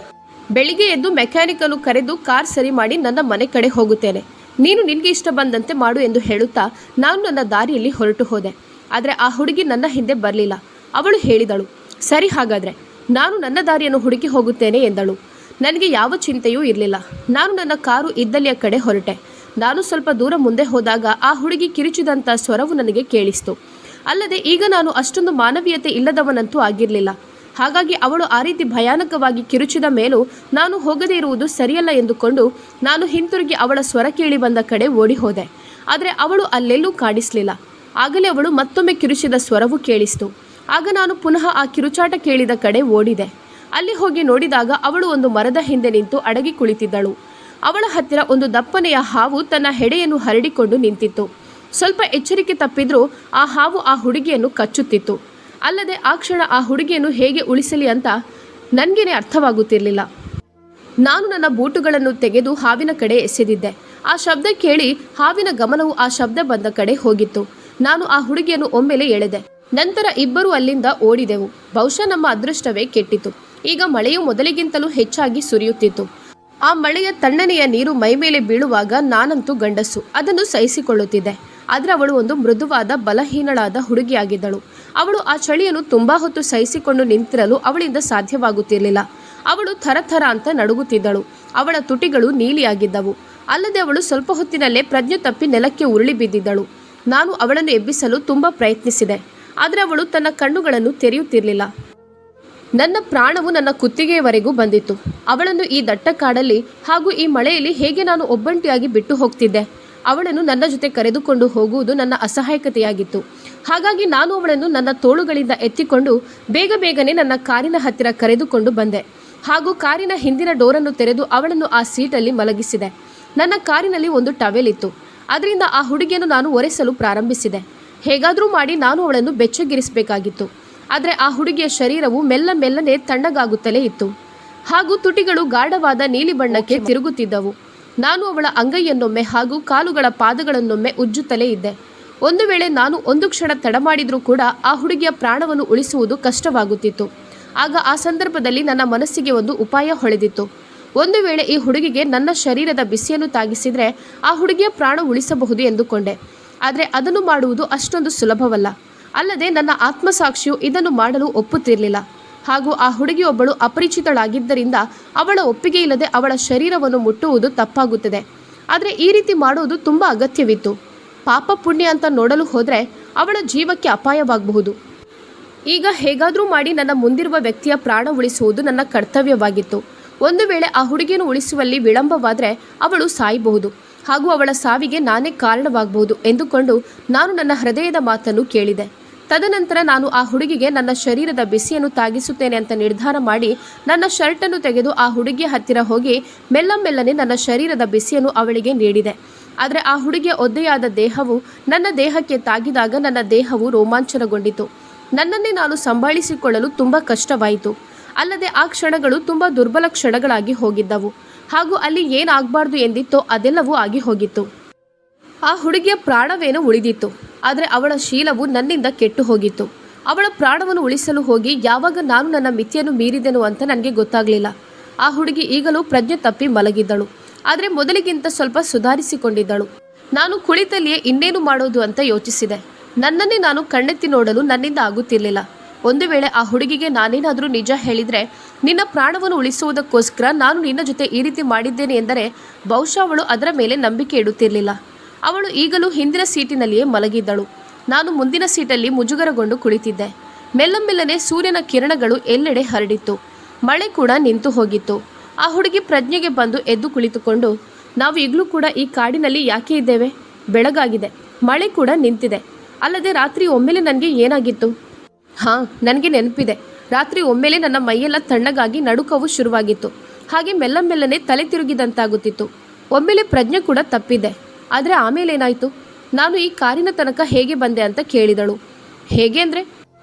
ಬೆಳಿಗ್ಗೆ ಎದ್ದು ಮೆಕ್ಯಾನಿಕನ್ನು ಕರೆದು ಕಾರ್ ಸರಿ ಮಾಡಿ ನನ್ನ ಮನೆ ಕಡೆ ಹೋಗುತ್ತೇನೆ. ನೀನು ನಿನಗೆ ಇಷ್ಟ ಬಂದಂತೆ ಮಾಡು ಎಂದು ಹೇಳುತ್ತಾ ನಾನು ನನ್ನ ದಾರಿಯಲ್ಲಿ ಹೊರಟು ಹೋದೆ. ಆದರೆ ಆ ಹುಡುಗಿ ನನ್ನ ಹಿಂದೆ ಬರಲಿಲ್ಲ. ಅವಳು ಹೇಳಿದಳು, ಸರಿ ಹಾಗಾದರೆ, ನಾನು ನನ್ನ ದಾರಿಯನ್ನು ಹುಡುಕಿ ಹೋಗುತ್ತೇನೆ ಎಂದಳು. ನನಗೆ ಯಾವ ಚಿಂತೆಯೂ ಇರಲಿಲ್ಲ. ನಾನು ನನ್ನ ಕಾರು ಇದ್ದಲ್ಲಿಯ ಕಡೆ ಹೊರಟೆ. ನಾನು ಸ್ವಲ್ಪ ದೂರ ಮುಂದೆ ಹೋದಾಗ ಆ ಹುಡುಗಿ ಕಿರುಚಿದಂಥ ಸ್ವರವು ನನಗೆ ಕೇಳಿಸ್ತು. ಅಲ್ಲದೆ ಈಗ ನಾನು ಅಷ್ಟೊಂದು ಮಾನವೀಯತೆ ಇಲ್ಲದವನಂತೂ ಆಗಿರಲಿಲ್ಲ. ಹಾಗಾಗಿ ಅವಳು ಆ ರೀತಿ ಭಯಾನಕವಾಗಿ ಕಿರುಚಿದ ಮೇಲೂ ನಾನು ಹೋಗದೇ ಇರುವುದು ಸರಿಯಲ್ಲ ಎಂದುಕೊಂಡು ನಾನು ಹಿಂತಿರುಗಿ ಅವಳ ಸ್ವರ ಕೇಳಿ ಬಂದ ಕಡೆ ಓಡಿ ಹೋದೆ. ಆದರೆ ಅವಳು ಅಲ್ಲೆಲ್ಲೂ ಕಾಣಿಸಲಿಲ್ಲ ಆಗಲೇ ಅವಳು ಮತ್ತೊಮ್ಮೆ ಕಿರುಚಿದ ಸ್ವರವು ಕೇಳಿಸ್ತು. ಆಗ ನಾನು ಪುನಃ ಆ ಕಿರುಚಾಟ ಕೇಳಿದ ಕಡೆ ಓಡಿದೆ. ಅಲ್ಲಿ ಹೋಗಿ ನೋಡಿದಾಗ ಅವಳು ಒಂದು ಮರದ ಹಿಂದೆ ನಿಂತು ಅಡಗಿ ಕುಳಿತಿದ್ದಳು. ಅವಳ ಹತ್ತಿರ ಒಂದು ದಪ್ಪನೆಯ ಹಾವು ತನ್ನ ಹೆಡೆಯನ್ನು ಹರಡಿಕೊಂಡು ನಿಂತಿತ್ತು. ಸ್ವಲ್ಪ ಎಚ್ಚರಿಕೆ ತಪ್ಪಿದ್ರೂ ಆ ಹಾವು ಆ ಹುಡುಗಿಯನ್ನು ಕಚ್ಚುತ್ತಿತ್ತು. ಅಲ್ಲದೆ ಆ ಕ್ಷಣ ಆ ಹುಡುಗಿಯನ್ನು ಹೇಗೆ ಉಳಿಸಲಿ ಅಂತ ನನಗೇನೆ ಅರ್ಥವಾಗುತ್ತಿರಲಿಲ್ಲ. ನಾನು ನನ್ನ ಬೂಟುಗಳನ್ನು ತೆಗೆದು ಹಾವಿನ ಕಡೆ ಎಸೆದಿದ್ದೆ. ಆ ಶಬ್ದ ಕೇಳಿ ಹಾವಿನ ಗಮನವು ಆ ಶಬ್ದ ಬಂದ ಕಡೆ ಹೋಗಿತ್ತು. ನಾನು ಆ ಹುಡುಗಿಯನ್ನು ಒಮ್ಮೆಲೆ ಎಳೆದೆ. ನಂತರ ಇಬ್ಬರು ಅಲ್ಲಿಂದ ಓಡಿದೆವು. ಬಹುಶಃ ನಮ್ಮ ಅದೃಷ್ಟವೇ ಕೆಟ್ಟಿತು. ಈಗ ಮಳೆಯು ಮೊದಲಿಗಿಂತಲೂ ಹೆಚ್ಚಾಗಿ ಸುರಿಯುತ್ತಿತ್ತು. ಆ ಮಳೆಯ ತಣ್ಣನೆಯ ನೀರು ಮೈಮೇಲೆ ಬೀಳುವಾಗ ನಾನಂತೂ ಗಂಡಸು. ಅದನ್ನು ಸಹಿಸಿಕೊಳ್ಳುತ್ತಿದ್ದೆ. ಆದರೆ ಅವಳು ಒಂದು ಮೃದುವಾದ, ಬಲಹೀನಳಾದ ಹುಡುಗಿಯಾಗಿದ್ದಳು. ಅವಳು ಆ ಚಳಿಯನ್ನು ತುಂಬಾ ಹೊತ್ತು ಸಹಿಸಿಕೊಂಡು ನಿಂತಿರಲು ಅವಳಿಂದ ಸಾಧ್ಯವಾಗುತ್ತಿರಲಿಲ್ಲ. ಅವಳು ಥರಥರ ಅಂತ ನಡುಗುತ್ತಿದ್ದಳು. ಅವಳ ತುಟಿಗಳು ನೀಲಿಯಾಗಿದ್ದವು. ಅಲ್ಲದೆ ಅವಳು ಸ್ವಲ್ಪ ಹೊತ್ತಿನಲ್ಲೇ ಪ್ರಜ್ಞೆ ತಪ್ಪಿ ನೆಲಕ್ಕೆ ಉರುಳಿ ಬಿದ್ದಿದ್ದಳು. ನಾನು ಅವಳನ್ನು ಎಬ್ಬಿಸಲು ತುಂಬ ಪ್ರಯತ್ನಿಸಿದೆ. ಆದರೆ ಅವಳು ತನ್ನ ಕಣ್ಣುಗಳನ್ನು ತೆರೆಯುತ್ತಿರಲಿಲ್ಲ. ನನ್ನ ಪ್ರಾಣವು ನನ್ನ ಕುತ್ತಿಗೆಯವರೆಗೂ ಬಂದಿತ್ತು. ಅವಳನ್ನು ಈ ದಟ್ಟ ಕಾಡಲ್ಲಿ ಹಾಗೂ ಈ ಮಳೆಯಲ್ಲಿ ಹೇಗೆ ನಾನು ಒಬ್ಬಂಟಿಯಾಗಿ ಬಿಟ್ಟು ಹೋಗ್ತಿದ್ದೆ. ಅವಳನ್ನು ನನ್ನ ಜೊತೆ ಕರೆದುಕೊಂಡು ಹೋಗುವುದು ನನ್ನ ಅಸಹಾಯಕತೆಯಾಗಿತ್ತು. ಹಾಗಾಗಿ ನಾನು ಅವಳನ್ನು ನನ್ನ ತೋಳುಗಳಿಂದ ಎತ್ತಿಕೊಂಡು ಬೇಗ ಬೇಗನೆ ನನ್ನ ಕಾರಿನ ಹತ್ತಿರ ಕರೆದುಕೊಂಡು ಬಂದೆ. ಹಾಗೂ ಕಾರಿನ ಹಿಂದಿನ ಡೋರನ್ನು ತೆರೆದು ಅವಳನ್ನು ಆ ಸೀಟಲ್ಲಿ ಮಲಗಿಸಿದೆ. ನನ್ನ ಕಾರಿನಲ್ಲಿ ಒಂದು ಟವೆಲ್ ಇತ್ತು. ಅದರಿಂದ ಆ ಹುಡುಗಿಯನ್ನು ನಾನು ಒರೆಸಲು ಪ್ರಾರಂಭಿಸಿದೆ. ಹೇಗಾದರೂ ಮಾಡಿ ನಾನು ಅವಳನ್ನು ಬೆಚ್ಚಗಿರಿಸಬೇಕಾಗಿತ್ತು. ಆದರೆ ಆ ಹುಡುಗಿಯ ಶರೀರವು ಮೆಲ್ಲ ಮೆಲ್ಲನೆ ತಣ್ಣಗಾಗುತ್ತಲೇ ಇತ್ತು. ಹಾಗೂ ತುಟಿಗಳು ಗಾಢವಾದ ನೀಲಿ ಬಣ್ಣಕ್ಕೆ ತಿರುಗುತ್ತಿದ್ದವು. ನಾನು ಅವಳ ಅಂಗೈಯನ್ನೊಮ್ಮೆ ಹಾಗೂ ಕಾಲುಗಳ ಪಾದಗಳನ್ನೊಮ್ಮೆ ಉಜ್ಜುತ್ತಲೇ ಇದ್ದೆ. ಒಂದು ವೇಳೆ ನಾನು ಒಂದು ಕ್ಷಣ ತಡ ಮಾಡಿದರೂ ಕೂಡ ಆ ಹುಡುಗಿಯ ಪ್ರಾಣವನ್ನು ಉಳಿಸುವುದು ಕಷ್ಟವಾಗುತ್ತಿತ್ತು. ಆಗ ಆ ಸಂದರ್ಭದಲ್ಲಿ ನನ್ನ ಮನಸ್ಸಿಗೆ ಒಂದು ಉಪಾಯ ಹೊಳೆದಿತ್ತು. ಒಂದು ವೇಳೆ ಈ ಹುಡುಗಿಗೆ ನನ್ನ ಶರೀರದ ಬಿಸಿಯನ್ನು ತಾಗಿಸಿದರೆ ಆ ಹುಡುಗಿಯ ಪ್ರಾಣ ಉಳಿಸಬಹುದು ಎಂದುಕೊಂಡೆ. ಆದರೆ ಅದನ್ನು ಮಾಡುವುದು ಅಷ್ಟೊಂದು ಸುಲಭವಲ್ಲ. ಅಲ್ಲದೆ ನನ್ನ ಆತ್ಮಸಾಕ್ಷಿಯು ಇದನ್ನು ಮಾಡಲು ಒಪ್ಪುತ್ತಿರಲಿಲ್ಲ. ಹಾಗೂ ಆ ಹುಡುಗಿಯೊಬ್ಬಳು ಅಪರಿಚಿತಳಾಗಿದ್ದರಿಂದ ಅವಳ ಒಪ್ಪಿಗೆ ಇಲ್ಲದೆ ಅವಳ ಶರೀರವನ್ನು ಮುಟ್ಟುವುದು ತಪ್ಪಾಗುತ್ತದೆ. ಆದರೆ ಈ ರೀತಿ ಮಾಡುವುದು ತುಂಬ ಅಗತ್ಯವಿತ್ತು. ಪಾಪ ಪುಣ್ಯ ಅಂತ ನೋಡಲು ಹೋದರೆ ಅವಳ ಜೀವಕ್ಕೆ ಅಪಾಯವಾಗಬಹುದು. ಈಗ ಹೇಗಾದರೂ ಮಾಡಿ ನನ್ನ ಮುಂದಿರುವ ವ್ಯಕ್ತಿಯ ಪ್ರಾಣ ಉಳಿಸುವುದು ನನ್ನ ಕರ್ತವ್ಯವಾಗಿತ್ತು. ಒಂದು ವೇಳೆ ಆ ಹುಡುಗಿಯನ್ನು ಉಳಿಸುವಲ್ಲಿ ವಿಳಂಬವಾದರೆ ಅವಳು ಸಾಯಬಹುದು. ಹಾಗೂ ಅವಳ ಸಾವಿಗೆ ನಾನೇ ಕಾರಣವಾಗಬಹುದು ಎಂದುಕೊಂಡು ನಾನು ನನ್ನ ಹೃದಯದ ಮಾತನ್ನು ಕೇಳಿದೆ. ತದನಂತರ ನಾನು ಆ ಹುಡುಗಿಗೆ ನನ್ನ ಶರೀರದ ಬಿಸಿಯನ್ನು ತಾಗಿಸುತ್ತೇನೆ ಅಂತ ನಿರ್ಧಾರ ಮಾಡಿ ನನ್ನ ಶರ್ಟನ್ನು ತೆಗೆದು ಆ ಹುಡುಗಿಯ ಹತ್ತಿರ ಹೋಗಿ ಮೆಲ್ಲ ಮೆಲ್ಲನೆ ನನ್ನ ಶರೀರದ ಬಿಸಿಯನ್ನು ಅವಳಿಗೆ ನೀಡಿದೆ. ಆದರೆ ಆ ಹುಡುಗಿಯ ಒದ್ದೆಯಾದ ದೇಹವು ನನ್ನ ದೇಹಕ್ಕೆ ತಾಗಿದಾಗ ನನ್ನ ದೇಹವು ರೋಮಾಂಚನಗೊಂಡಿತು. ನನ್ನನ್ನೇ ನಾನು ಸಂಭಾಳಿಸಿಕೊಳ್ಳಲು ತುಂಬ ಕಷ್ಟವಾಯಿತು. ಅಲ್ಲದೆ ಆ ಕ್ಷಣಗಳು ತುಂಬ ದುರ್ಬಲ ಕ್ಷಣಗಳಾಗಿ ಹೋಗಿದ್ದವು. ಹಾಗೂ ಅಲ್ಲಿ ಏನಾಗಬಾರ್ದು ಎಂದಿತ್ತೋ ಅದೆಲ್ಲವೂ ಆಗಿ ಹೋಗಿತ್ತು. ಆ ಹುಡುಗಿಯ ಪ್ರಾಣವೇನೋ ಉಳಿದಿತ್ತು. ಆದರೆ ಅವಳ ಶೀಲವು ನನ್ನಿಂದ ಕೆಟ್ಟು ಹೋಗಿತ್ತು. ಅವಳ ಪ್ರಾಣವನ್ನು ಉಳಿಸಲು ಹೋಗಿ ಯಾವಾಗ ನಾನು ನನ್ನ ಮಿತಿಯನ್ನು ಮೀರಿದೆನು ಅಂತ ನನಗೆ ಗೊತ್ತಾಗಲಿಲ್ಲ. ಆ ಹುಡುಗಿ ಈಗಲೂ ಪ್ರಜ್ಞೆ ತಪ್ಪಿ ಮಲಗಿದ್ದಳು. ಆದರೆ ಮೊದಲಿಗಿಂತ ಸ್ವಲ್ಪ ಸುಧಾರಿಸಿಕೊಂಡಿದ್ದಳು. ನಾನು ಕುಳಿತಲ್ಲಿಯೇ ಇನ್ನೇನು ಮಾಡೋದು ಅಂತ ಯೋಚಿಸಿದೆ. ನನ್ನನ್ನೇ ನಾನು ಕಣ್ಣೆತ್ತಿ ನೋಡಲು ನನ್ನಿಂದ ಆಗುತ್ತಿರಲಿಲ್ಲ. ಒಂದು ವೇಳೆ ಆ ಹುಡುಗಿಗೆ ನಾನೇನಾದರೂ ನಿಜ ಹೇಳಿದರೆ, ನಿನ್ನ ಪ್ರಾಣವನ್ನು ಉಳಿಸುವುದಕ್ಕೋಸ್ಕರ ನಾನು ನಿನ್ನ ಜೊತೆ ಈ ರೀತಿ ಮಾಡಿದ್ದೇನೆ ಎಂದರೆ ಬಹುಶಃ ಅವಳು ಅದರ ಮೇಲೆ ನಂಬಿಕೆ ಇಡುತ್ತಿರಲಿಲ್ಲ. ಅವಳು ಈಗಲೂ ಹಿಂದಿನ ಸೀಟಿನಲ್ಲಿಯೇ ಮಲಗಿದ್ದಳು. ನಾನು ಮುಂದಿನ ಸೀಟಲ್ಲಿ ಮುಜುಗರಗೊಂಡು ಕುಳಿತಿದ್ದೆ. ಮೆಲ್ಲ ಮೆಲ್ಲನೆ ಸೂರ್ಯನ ಕಿರಣಗಳು ಎಲ್ಲೆಡೆ ಹರಡಿತ್ತು. ಮಳೆ ಕೂಡ ನಿಂತು ಹೋಗಿತ್ತು. ಆ ಹುಡುಗಿ ಪ್ರಜ್ಞೆಗೆ ಬಂದು ಎದ್ದು ಕುಳಿತುಕೊಂಡು, ನಾವು ಈಗಲೂ ಕೂಡ ಈ ಕಾಡಿನಲ್ಲಿ ಯಾಕೆ ಇದ್ದೇವೆ? ಬೆಳಗಾಗಿದೆ. ಮಳೆ ಕೂಡ ನಿಂತಿದೆ. ಅಲ್ಲದೆ ರಾತ್ರಿ ಒಮ್ಮೆಲೆ ನನಗೆ ಏನಾಗಿತ್ತು? ಹಾಂ, ನನಗೆ ನೆನಪಿದೆ. ರಾತ್ರಿ ಒಮ್ಮೆಲೆ ನನ್ನ ಮೈಯೆಲ್ಲ ತಣ್ಣಗಾಗಿ ನಡುಕವು ಶುರುವಾಗಿತ್ತು. ಹಾಗೆ ಮೆಲ್ಲ ಮೆಲ್ಲನೆ ತಲೆ ತಿರುಗಿದಂತಾಗುತ್ತಿತ್ತು. ಒಮ್ಮೆಲೆ ಪ್ರಜ್ಞೆ ಕೂಡ ತಪ್ಪಿದೆ. ಆದರೆ ಆಮೇಲೆ ಏನಾಯಿತು? ನಾನು ಈ ಕಾರಿನ ತನಕ ಹೇಗೆ ಬಂದೆ ಅಂತ ಕೇಳಿದಳು. ಹೇಗೆ ಅಂದರೆ,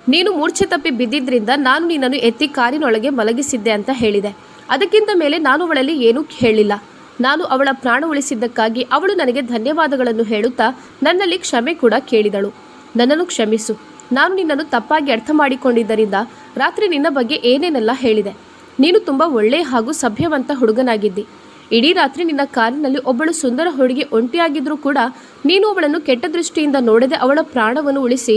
ನೀನು ಮೂರ್ಛೆ ತಪ್ಪಿ ಬಿದ್ದಿದ್ದರಿಂದ ನಾನು ನಿನ್ನನ್ನು ಎತ್ತಿ ಕಾರಿನೊಳಗೆ ಮಲಗಿಸಿದ್ದೆ ಅಂತ ಹೇಳಿದೆ. ಅದಕ್ಕಿಂತ ಮೇಲೆ ನಾನು ಅವಳಲ್ಲಿ ಏನೂ ಹೇಳಿಲ್ಲ. ನಾನು ಅವಳ ಪ್ರಾಣ ಉಳಿಸಿದ್ದಕ್ಕಾಗಿ ಅವಳು ನನಗೆ ಧನ್ಯವಾದಗಳನ್ನು ಹೇಳುತ್ತಾ ನನ್ನಲ್ಲಿ ಕ್ಷಮೆ ಕೂಡ ಕೇಳಿದಳು. ನನ್ನನ್ನು ಕ್ಷಮಿಸು. ನಾನು ನಿನ್ನನ್ನು ತಪ್ಪಾಗಿ ಅರ್ಥ ಮಾಡಿಕೊಂಡಿದ್ದರಿಂದ ರಾತ್ರಿ ನಿನ್ನ ಬಗ್ಗೆ ಏನೇನೆಲ್ಲ ಹೇಳಿದೆ. ನೀನು ತುಂಬ ಒಳ್ಳೆಯ ಹಾಗೂ ಸಭ್ಯವಂತ ಹುಡುಗನಾಗಿದ್ದಿ. ಇಡೀ ರಾತ್ರಿ ನಿನ್ನ ಕಾರಿನಲ್ಲಿ ಒಬ್ಬಳು ಸುಂದರ ಹುಡುಗಿ ಒಂಟಿಯಾಗಿದ್ರೂ ಕೂಡ ನೀನು ಅವಳನ್ನು ಕೆಟ್ಟ ದೃಷ್ಟಿಯಿಂದ ನೋಡದೆ ಅವಳ ಪ್ರಾಣವನ್ನು ಉಳಿಸಿ.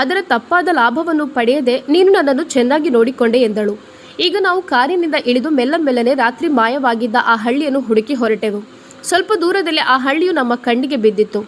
ಅದರ ತಪ್ಪಾದ ಲಾಭವನ್ನು ಪಡೆಯದೆ ನೀನು ನನ್ನನ್ನು ಚೆನ್ನಾಗಿ ನೋಡಿಕೊಂಡೆ ಎಂದಳು. ಈಗ ನಾವು ಕಾರಿನಿಂದ ಇಳಿದು ಮೆಲ್ಲ ಮೆಲ್ಲನೆ ರಾತ್ರಿ ಮಾಯವಾಗಿದ್ದ ಆ ಹಳ್ಳಿಯನ್ನು ಹುಡುಕಿ ಹೊರಟೆವು. ಸ್ವಲ್ಪ ದೂರದಲ್ಲಿ ಆ ಹಳ್ಳಿಯು ನಮ್ಮ ಕಣ್ಣಿಗೆ ಬಿದ್ದಿತ್ತು.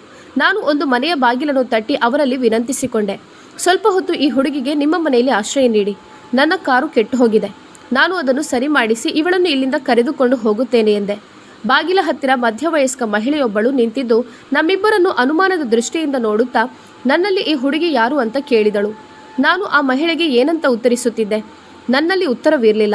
ನಾನು ಒಂದು ಮನೆಯ ಬಾಗಿಲನ್ನು ತಟ್ಟಿ ಅವರಲ್ಲಿ ವಿನಂತಿಸಿಕೊಂಡೆ. ಸ್ವಲ್ಪ ಹೊತ್ತು ಈ ಹುಡುಗಿಗೆ ನಿಮ್ಮ ಮನೆಯಲ್ಲಿ ಆಶ್ರಯ ನೀಡಿ. ನನ್ನ ಕಾರು ಕೆಟ್ಟು ಹೋಗಿದೆ ನಾನು ಅದನ್ನು ಸರಿ ಮಾಡಿಸಿ ಇವಳನ್ನು ಇಲ್ಲಿಂದ ಕರೆದುಕೊಂಡು ಹೋಗುತ್ತೇನೆ ಎಂದೆ. ಬಾಗಿಲ ಹತ್ತಿರ ಮಧ್ಯವಯಸ್ಕ ಮಹಿಳೆಯೊಬ್ಬಳು ನಿಂತಿದ್ದು ನಮ್ಮಿಬ್ಬರನ್ನು ಅನುಮಾನದ ದೃಷ್ಟಿಯಿಂದ ನೋಡುತ್ತಾ ನನ್ನಲ್ಲಿ ಈ ಹುಡುಗಿ ಯಾರು ಅಂತ ಕೇಳಿದಳು. ನಾನು ಆ ಮಹಿಳೆಗೆ ಏನಂತ ಉತ್ತರಿಸುತ್ತಿದ್ದೆ? ನನ್ನಲ್ಲಿ ಉತ್ತರವಿರಲಿಲ್ಲ.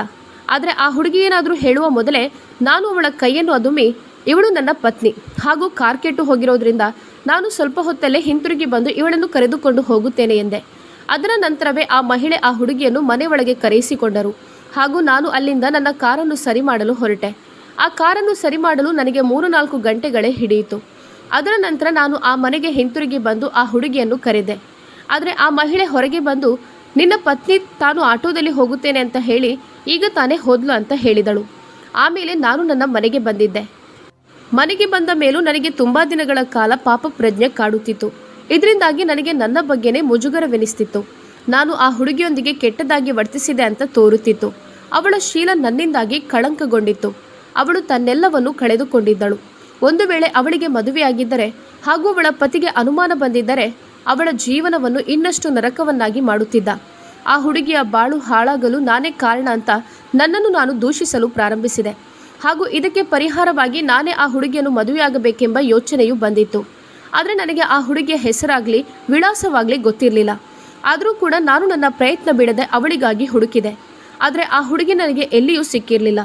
ಆದರೆ ಆ ಹುಡುಗಿ ಏನಾದರೂ ಹೇಳುವ ಮೊದಲೇ ನಾನು ಅವಳ ಕೈಯನ್ನು ಅದುಮಿ, ಇವಳು ನನ್ನ ಪತ್ನಿ. ಹಾಗೂ ಕಾರ್ ಕೆಟ್ಟು ಹೋಗಿರೋದ್ರಿಂದ ನಾನು ಸ್ವಲ್ಪ ಹೊತ್ತಲ್ಲೇ ಹಿಂತಿರುಗಿ ಬಂದು ಇವಳನ್ನು ಕರೆದುಕೊಂಡು ಹೋಗುತ್ತೇನೆ ಎಂದೆ. ಅದರ ನಂತರವೇ ಆ ಮಹಿಳೆ ಆ ಹುಡುಗಿಯನ್ನು ಮನೆ ಒಳಗೆ ಕರೆಯಿಸಿಕೊಂಡರು. ಹಾಗೂ ನಾನು ಅಲ್ಲಿಂದ ನನ್ನ ಕಾರನ್ನು ಸರಿ ಮಾಡಲು ಹೊರಟೆ. ಆ ಕಾರನ್ನು ಸರಿ ಮಾಡಲು ನನಗೆ ಮೂರು ನಾಲ್ಕು ಗಂಟೆಗಳೇ ಹಿಡಿಯಿತು. ಅದರ ನಂತರ ನಾನು ಆ ಮನೆಗೆ ಹಿಂತಿರುಗಿ ಬಂದು ಆ ಹುಡುಗಿಯನ್ನು ಕರೆದೆ. ಆದರೆ ಆ ಮಹಿಳೆ ಹೊರಗೆ ಬಂದು, ನಿನ್ನ ಪತ್ನಿ ತಾನು ಆಟೋದಲ್ಲಿ ಹೋಗುತ್ತೇನೆ ಅಂತ ಹೇಳಿ ಈಗ ತಾನೇ ಹೋದ್ಲು ಅಂತ ಹೇಳಿದಳು. ಆಮೇಲೆ ನಾನು ನನ್ನ ಮನೆಗೆ ಬಂದಿದ್ದೆ. ಮನೆಗೆ ಬಂದ ಮೇಲೂ ನನಗೆ ತುಂಬ ದಿನಗಳ ಕಾಲ ಪಾಪ ಪ್ರಜ್ಞೆ ಕಾಡುತ್ತಿತ್ತು. ಇದರಿಂದಾಗಿ ನನಗೆ ನನ್ನ ಬಗ್ಗೆನೇ ಮುಜುಗರವೆನಿಸ್ತಿತ್ತು. ನಾನು ಆ ಹುಡುಗಿಯೊಂದಿಗೆ ಕೆಟ್ಟದಾಗಿ ವರ್ತಿಸಿದೆ ಅಂತ ತೋರುತ್ತಿತ್ತು. ಅವಳ ಶೀಲ ನನ್ನಿಂದಾಗಿ ಕಳಂಕಗೊಂಡಿತ್ತು. ಅವಳು ತನ್ನೆಲ್ಲವನ್ನು ಕಳೆದುಕೊಂಡಿದ್ದಳು. ಒಂದು ವೇಳೆ ಅವಳಿಗೆ ಮದುವೆಯಾಗಿದ್ದರೆ ಹಾಗೂ ಅವಳ ಪತಿಗೆ ಅನುಮಾನ ಬಂದಿದ್ದರೆ ಅವಳ ಜೀವನವನ್ನು ಇನ್ನಷ್ಟು ನರಕವನ್ನಾಗಿ ಮಾಡುತ್ತಿದ್ದ. ಆ ಹುಡುಗಿಯ ಬಾಳು ಹಾಳಾಗಲು ನಾನೇ ಕಾರಣ ಅಂತ ನನ್ನನ್ನು ನಾನು ದೂಷಿಸಲು ಪ್ರಾರಂಭಿಸಿದೆ. ಹಾಗೂ ಇದಕ್ಕೆ ಪರಿಹಾರವಾಗಿ ನಾನೇ ಆ ಹುಡುಗಿಯನ್ನು ಮದುವೆಯಾಗಬೇಕೆಂಬ ಯೋಚನೆಯು ಬಂದಿತ್ತು. ಆದರೆ ನನಗೆ ಆ ಹುಡುಗಿಯ ಹೆಸರಾಗಲಿ, ವಿಳಾಸವಾಗಲಿ ಗೊತ್ತಿರಲಿಲ್ಲ. ಆದರೂ ಕೂಡ ನಾನು ನನ್ನ ಪ್ರಯತ್ನ ಬಿಡದೆ ಅವಳಿಗಾಗಿ ಹುಡುಕಿದೆ. ಆದರೆ ಆ ಹುಡುಗಿ ನನಗೆ ಎಲ್ಲಿಯೂ ಸಿಕ್ಕಿರಲಿಲ್ಲ.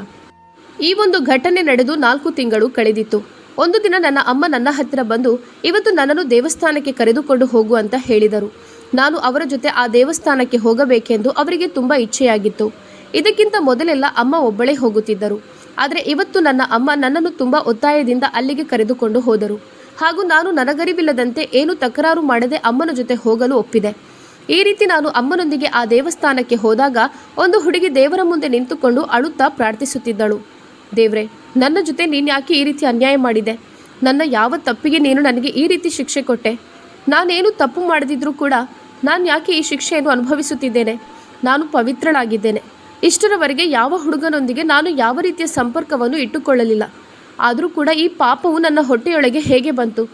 ಈ ಒಂದು ಘಟನೆ ನಡೆದು ನಾಲ್ಕು ತಿಂಗಳು ಕಳೆದಿತ್ತು. ಒಂದು ದಿನ ನನ್ನ ಅಮ್ಮ ನನ್ನ ಹತ್ತಿರ ಬಂದು, ಇವತ್ತು ನನ್ನನ್ನು ದೇವಸ್ಥಾನಕ್ಕೆ ಕರೆದುಕೊಂಡು ಹೋಗು ಅಂತ ಹೇಳಿದರು. ನಾನು ಅವರ ಜೊತೆ ಆ ದೇವಸ್ಥಾನಕ್ಕೆ ಹೋಗಬೇಕೆಂದು ಅವರಿಗೆ ತುಂಬ ಇಚ್ಛೆಯಾಗಿತ್ತು. ಇದಕ್ಕಿಂತ ಮೊದಲೆಲ್ಲ ಅಮ್ಮ ಒಬ್ಬಳೇ ಹೋಗುತ್ತಿದ್ದರು. ಆದರೆ ಇವತ್ತು ನನ್ನ ಅಮ್ಮ ನನ್ನನ್ನು ತುಂಬ ಒತ್ತಾಯದಿಂದ ಅಲ್ಲಿಗೆ ಕರೆದುಕೊಂಡು ಹೋದರು. ಹಾಗೂ ನಾನು ನನಗರಿವಿಲ್ಲದಂತೆ ಏನು ತಕರಾರು ಮಾಡದೆ ಅಮ್ಮನ ಜೊತೆ ಹೋಗಲು ಒಪ್ಪಿದೆ. ಈ ರೀತಿ ನಾನು ಅಮ್ಮನೊಂದಿಗೆ ಆ ದೇವಸ್ಥಾನಕ್ಕೆ ಹೋದಾಗ ಒಂದು ಹುಡುಗಿ ದೇವರ ಮುಂದೆ ನಿಂತುಕೊಂಡು ಅಳುತ್ತಾ ಪ್ರಾರ್ಥಿಸುತ್ತಿದ್ದಳು. ದೇವ್ರೆ, ನನ್ನ ಜೊತೆ ನೀನು ಯಾಕೆ ಈ ರೀತಿ ಅನ್ಯಾಯ ಮಾಡಿದೆ? ನನ್ನ ಯಾವ ತಪ್ಪಿಗೆ ನೀನು ನನಗೆ ಈ ರೀತಿ ಶಿಕ್ಷೆ ಕೊಟ್ಟೆ? ನಾನೇನು ತಪ್ಪು ಮಾಡದಿದ್ರೂ ಕೂಡ ನಾನು ಯಾಕೆ ಈ ಶಿಕ್ಷೆಯನ್ನು ಅನುಭವಿಸುತ್ತಿದ್ದೇನೆ? ನಾನು ಪವಿತ್ರಳಾಗಿದ್ದೇನೆ. ಇಷ್ಟರವರೆಗೆ ಯಾವ ಹುಡುಗನೊಂದಿಗೆ ನಾನು ಯಾವ ರೀತಿಯ ಸಂಪರ್ಕವನ್ನು ಇಟ್ಟುಕೊಳ್ಳಲಿಲ್ಲ. ಆದರೂ ಕೂಡ ಈ ಪಾಪವು ನನ್ನ ಹೊಟ್ಟೆಯೊಳಗೆ ಹೇಗೆ ಬಂತು?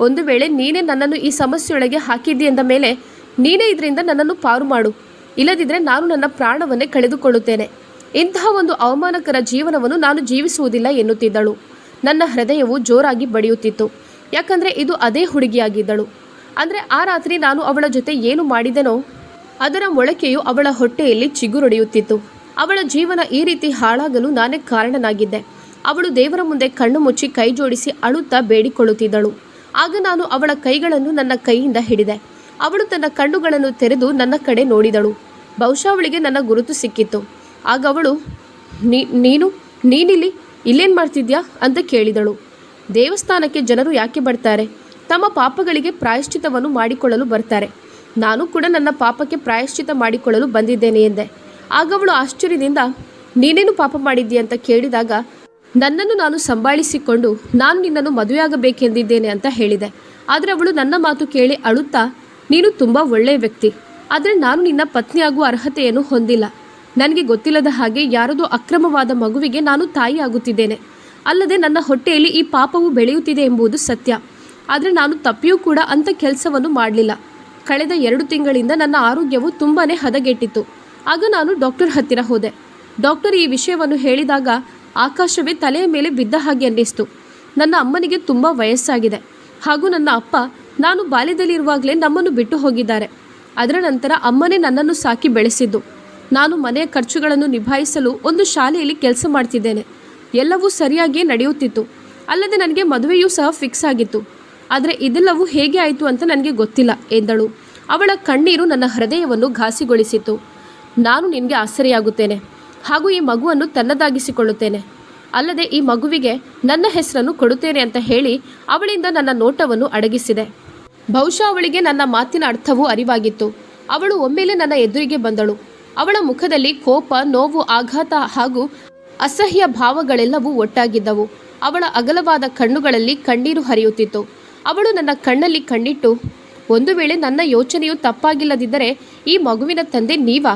ಒಂದು ವೇಳೆ ನೀನೇ ನನ್ನನ್ನು ಈ ಸಮಸ್ಯೆಯೊಳಗೆ ಹಾಕಿದ್ದಿ ಎಂದ ಮೇಲೆ ನೀನೇ ಇದರಿಂದ ನನ್ನನ್ನು ಪಾರು ಮಾಡು. ಇಲ್ಲದಿದ್ದರೆ ನಾನು ನನ್ನ ಪ್ರಾಣವನ್ನೇ ಕಳೆದುಕೊಳ್ಳುತ್ತೇನೆ. ಇಂತಹ ಒಂದು ಅವಮಾನಕರ ಜೀವನವನ್ನು ನಾನು ಜೀವಿಸುವುದಿಲ್ಲ ಎನ್ನುತ್ತಿದ್ದಳು. ನನ್ನ ಹೃದಯವು ಜೋರಾಗಿ ಬಡಿಯುತ್ತಿತ್ತು. ಯಾಕಂದರೆ ಇದು ಅದೇ ಹುಡುಗಿಯಾಗಿದ್ದಳು. ಅಂದರೆ ಆ ರಾತ್ರಿ ನಾನು ಅವಳ ಜೊತೆ ಏನು ಮಾಡಿದೆನೋ, ಅದರ ಮೊಳಕೆಯು ಅವಳ ಹೊಟ್ಟೆಯಲ್ಲಿ ಚಿಗುರೊಡೆಯುತ್ತಿತ್ತು. ಅವಳ ಜೀವನ ಈ ರೀತಿ ಹಾಳಾಗಲು ನಾನೇ ಕಾರಣನಾಗಿದ್ದೆ. ಅವಳು ದೇವರ ಮುಂದೆ ಕಣ್ಣು ಮುಚ್ಚಿ ಕೈ ಜೋಡಿಸಿ ಅಳುತ್ತಾ ಬೇಡಿಕೊಳ್ಳುತ್ತಿದ್ದಳು. ಆಗ ನಾನು ಅವಳ ಕೈಗಳನ್ನು ನನ್ನ ಕೈಯಿಂದ ಹಿಡಿದೆ. ಅವಳು ತನ್ನ ಕಣ್ಣುಗಳನ್ನು ತೆರೆದು ನನ್ನ ಕಡೆ ನೋಡಿದಳು. ಬಹುಶಃ ಅವಳಿಗೆ ನನ್ನ ಗುರುತು ಸಿಕ್ಕಿತ್ತು. ಆಗ ಅವಳು ನೀನು, ನೀನಿಲ್ಲಿ ಇಲ್ಲೇನು ಮಾಡ್ತಿದ್ಯಾ? ಅಂತ ಕೇಳಿದಳು. ದೇವಸ್ಥಾನಕ್ಕೆ ಜನರು ಯಾಕೆ ಬರ್ತಾರೆ? ತಮ್ಮ ಪಾಪಗಳಿಗೆ ಪ್ರಾಯಶ್ಚಿತವನ್ನು ಮಾಡಿಕೊಳ್ಳಲು ಬರ್ತಾರೆ. ನಾನು ಕೂಡ ನನ್ನ ಪಾಪಕ್ಕೆ ಪ್ರಾಯಶ್ಚಿತ ಮಾಡಿಕೊಳ್ಳಲು ಬಂದಿದ್ದೇನೆ ಎಂದೆ. ಆಗ ಅವಳು ಆಶ್ಚರ್ಯದಿಂದ, ನೀನೇನು ಪಾಪ ಮಾಡಿದ್ದೀಯ? ಅಂತ ಕೇಳಿದಾಗ, ನನ್ನನ್ನು ನಾನು ಸಂಭಾಳಿಸಿಕೊಂಡು ನಾನು ನಿನ್ನನ್ನು ಮದುವೆಯಾಗಬೇಕೆಂದಿದ್ದೇನೆ ಅಂತ ಹೇಳಿದೆ. ಆದರೆ ಅವಳು ನನ್ನ ಮಾತು ಕೇಳಿ ಅಳುತ್ತಾ ನೀನು ತುಂಬ ಒಳ್ಳೆಯ ವ್ಯಕ್ತಿ. ಆದರೆ ನಾನು ನಿನ್ನ ಪತ್ನಿಯಾಗುವ ಅರ್ಹತೆಯನ್ನು ಹೊಂದಿಲ್ಲ. ನನಗೆ ಗೊತ್ತಿಲ್ಲದ ಹಾಗೆ ಯಾರದೋ ಅಕ್ರಮವಾದ ಮಗುವಿಗೆ ನಾನು ತಾಯಿ ಆಗುತ್ತಿದ್ದೇನೆ ಅಲ್ಲದೆ ನನ್ನ ಹೊಟ್ಟೆಯಲ್ಲಿ ಈ ಪಾಪವು ಬೆಳೆಯುತ್ತಿದೆ ಎಂಬುದು ಸತ್ಯ. ಆದರೆ ನಾನು ತಪ್ಪಿಯೂ ಕೂಡ ಅಂಥ ಕೆಲಸವನ್ನು ಮಾಡಲಿಲ್ಲ. ಕಳೆದ ಎರಡು ತಿಂಗಳಿಂದ ನನ್ನ ಆರೋಗ್ಯವು ತುಂಬಾ ಹದಗೆಟ್ಟಿತ್ತು. ಆಗ ನಾನು ಡಾಕ್ಟರ್ ಹತ್ತಿರ ಹೋದೆ. ಡಾಕ್ಟರ್ ಈ ವಿಷಯವನ್ನು ಹೇಳಿದಾಗ ಆಕಾಶವೇ ತಲೆಯ ಮೇಲೆ ಬಿದ್ದ ಹಾಗೆ ಅನ್ನಿಸ್ತು. ನನ್ನ ಅಮ್ಮನಿಗೆ ತುಂಬ ವಯಸ್ಸಾಗಿದೆ. ಹಾಗೂ ನನ್ನ ಅಪ್ಪ ನಾನು ಬಾಲ್ಯದಲ್ಲಿರುವಾಗಲೇ ನಮ್ಮನ್ನು ಬಿಟ್ಟು ಹೋಗಿದ್ದಾರೆ. ಅದರ ನಂತರ ಅಮ್ಮನೇ ನನ್ನನ್ನು ಸಾಕಿ ಬೆಳೆಸಿದ್ದು. ನಾನು ಮನೆಯ ಖರ್ಚುಗಳನ್ನು ನಿಭಾಯಿಸಲು ಒಂದು ಶಾಲೆಯಲ್ಲಿ ಕೆಲಸ ಮಾಡ್ತಿದ್ದೇನೆ. ಎಲ್ಲವೂ ಸರಿಯಾಗಿಯೇ ನಡೆಯುತ್ತಿತ್ತು. ಅಲ್ಲದೆ ನನಗೆ ಮದುವೆಯೂ ಸಹ ಫಿಕ್ಸ್ ಆಗಿತ್ತು. ಆದರೆ ಇದೆಲ್ಲವೂ ಹೇಗೆ ಆಯಿತು ಅಂತ ನನಗೆ ಗೊತ್ತಿಲ್ಲ, ಎಂದಳು. ಅವಳ ಕಣ್ಣೀರು ನನ್ನ ಹೃದಯವನ್ನು ಘಾಸಿಗೊಳಿಸಿತು ನಾನು ನಿನಗೆ ಆಸರೆಯಾಗುತ್ತೇನೆ ಹಾಗೂ ಈ ಮಗುವನ್ನು ತನ್ನದಾಗಿಸಿಕೊಳ್ಳುತ್ತೇನೆ. ಅಲ್ಲದೆ ಈ ಮಗುವಿಗೆ ನನ್ನ ಹೆಸರನ್ನು ಕೊಡುತ್ತೇನೆ ಅಂತ ಹೇಳಿ ಅವಳಿಂದ ನನ್ನ ನೋಟವನ್ನು ಅಡಗಿಸಿದೆ. ಬಹುಶಃ ಅವಳಿಗೆ ನನ್ನ ಮಾತಿನ ಅರ್ಥವು ಅರಿವಾಗಿತ್ತು. ಅವಳು ಒಮ್ಮೆಲೆ ನನ್ನ ಎದುರಿಗೆ ಬಂದಳು. ಅವಳ ಮುಖದಲ್ಲಿ ಕೋಪ, ನೋವು, ಆಘಾತ ಹಾಗೂ ಅಸಹ್ಯ ಭಾವಗಳೆಲ್ಲವೂ ಒಟ್ಟಾಗಿದ್ದವು. ಅವಳ ಅಗಲವಾದ ಕಣ್ಣುಗಳಲ್ಲಿ ಕಣ್ಣೀರು ಹರಿಯುತ್ತಿತ್ತು. ಅವಳು ನನ್ನ ಕಣ್ಣಲ್ಲಿ ಕಣ್ಣಿಟ್ಟು, ಒಂದು ವೇಳೆ ನನ್ನ ಯೋಚನೆಯು ತಪ್ಪಾಗಿಲ್ಲದಿದ್ದರೆ ಈ ಮಗುವಿನ ತಂದೆ ನೀವಾ?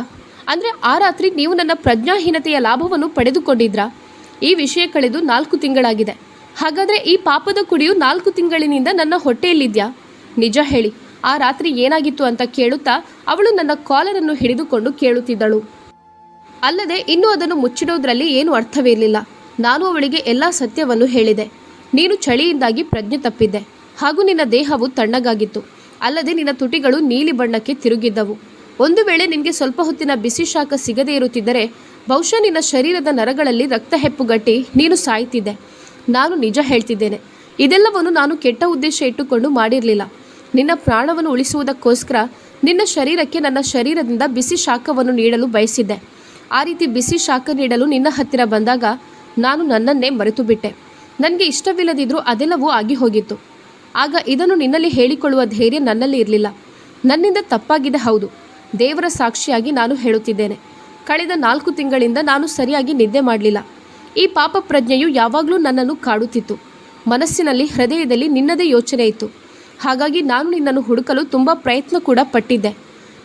ಅಂದರೆ ಆ ರಾತ್ರಿ ನೀವು ನನ್ನ ಪ್ರಜ್ಞಾಹೀನತೆಯ ಲಾಭವನ್ನು ಪಡೆದುಕೊಂಡಿದ್ರಾ? ಈ ವಿಷಯ ಕಳೆದು ನಾಲ್ಕು ತಿಂಗಳಾಗಿದೆ. ಹಾಗಾದರೆ ಈ ಪಾಪದ ಕುಡಿಯು ನಾಲ್ಕು ತಿಂಗಳಿನಿಂದ ನನ್ನ ಹೊಟ್ಟೆಯಲ್ಲಿದ್ಯಾ? ನಿಜ ಹೇಳಿ, ಆ ರಾತ್ರಿ ಏನಾಗಿತ್ತು ಅಂತ ಕೇಳುತ್ತಾ ಅವಳು ನನ್ನ ಕಾಲರನ್ನು ಹಿಡಿದುಕೊಂಡು ಕೇಳುತ್ತಿದ್ದಳು. ಅಲ್ಲದೆ ಇನ್ನೂ ಅದನ್ನು ಮುಚ್ಚಿಡೋದ್ರಲ್ಲಿ ಏನು ಅರ್ಥವಿರಲಿಲ್ಲ. ನಾನು ಅವಳಿಗೆ ಎಲ್ಲ ಸತ್ಯವನ್ನು ಹೇಳಿದೆ. ನೀನು ಚಳಿಯಿಂದಾಗಿ ಪ್ರಜ್ಞೆ ತಪ್ಪಿದ್ದೆ. ಹಾಗೂ ನಿನ್ನ ದೇಹವು ತಣ್ಣಗಾಗಿತ್ತು. ಅಲ್ಲದೆ ನಿನ್ನ ತುಟಿಗಳು ನೀಲಿ ಬಣ್ಣಕ್ಕೆ ತಿರುಗಿದ್ದವು. ಒಂದು ವೇಳೆ ನಿನಗೆ ಸ್ವಲ್ಪ ಹೊತ್ತಿನ ಬಿಸಿ ಶಾಖ ಸಿಗದೇ ಇರುತ್ತಿದ್ದರೆ, ಬಹುಶಃ ನಿನ್ನ ಶರೀರದ ನರಗಳಲ್ಲಿ ರಕ್ತ ಹೆಪ್ಪುಗಟ್ಟಿ ನೀನು ಸಾಯ್ತಿದ್ದೆ. ನಾನು ನಿಜ ಹೇಳ್ತಿದ್ದೇನೆ. ಇದೆಲ್ಲವನ್ನು ನಾನು ಕೆಟ್ಟ ಉದ್ದೇಶ ಇಟ್ಟುಕೊಂಡು ಮಾಡಿರಲಿಲ್ಲ. ನಿನ್ನ ಪ್ರಾಣವನ್ನು ಉಳಿಸುವುದಕ್ಕೋಸ್ಕರ ನಿನ್ನ ಶರೀರಕ್ಕೆ ನನ್ನ ಶರೀರದಿಂದ ಬಿಸಿ ಶಾಖವನ್ನು ನೀಡಲು ಬಯಸಿದ್ದೆ. ಆ ರೀತಿ ಬಿಸಿ ಶಾಖ ನೀಡಲು ನಿನ್ನ ಹತ್ತಿರ ಬಂದಾಗ ನಾನು ನನ್ನನ್ನೇ ಮರೆತು ಬಿಟ್ಟೆ ನನಗೆ ಇಷ್ಟವಿಲ್ಲದಿದ್ದರೂ ಅದೆಲ್ಲವೂ ಆಗಿ ಹೋಗಿತ್ತು. ಆಗ ಇದನ್ನು ನಿನ್ನಲ್ಲಿ ಹೇಳಿಕೊಳ್ಳುವ ಧೈರ್ಯ ನನ್ನಲ್ಲಿ ಇರಲಿಲ್ಲ. ನನ್ನಿಂದ ತಪ್ಪಾಗಿದೆ ಹೌದು. ದೇವರ ಸಾಕ್ಷಿಯಾಗಿ ನಾನು ಹೇಳುತ್ತಿದ್ದೇನೆ. ಕಳೆದ ನಾಲ್ಕು ತಿಂಗಳಿಂದ ನಾನು ಸರಿಯಾಗಿ ನಿದ್ದೆ ಮಾಡಲಿಲ್ಲ. ಈ ಪಾಪ ಪ್ರಜ್ಞೆಯು ಯಾವಾಗಲೂ ನನ್ನನ್ನು ಕಾಡುತ್ತಿತ್ತು. ಮನಸ್ಸಿನಲ್ಲಿ, ಹೃದಯದಲ್ಲಿ ನಿನ್ನದೇ ಯೋಚನೆ ಇತ್ತು. ಹಾಗಾಗಿ ನಾನು ನಿನ್ನನ್ನು ಹುಡುಕಲು ತುಂಬ ಪ್ರಯತ್ನ ಕೂಡ ಪಟ್ಟಿದ್ದೆ.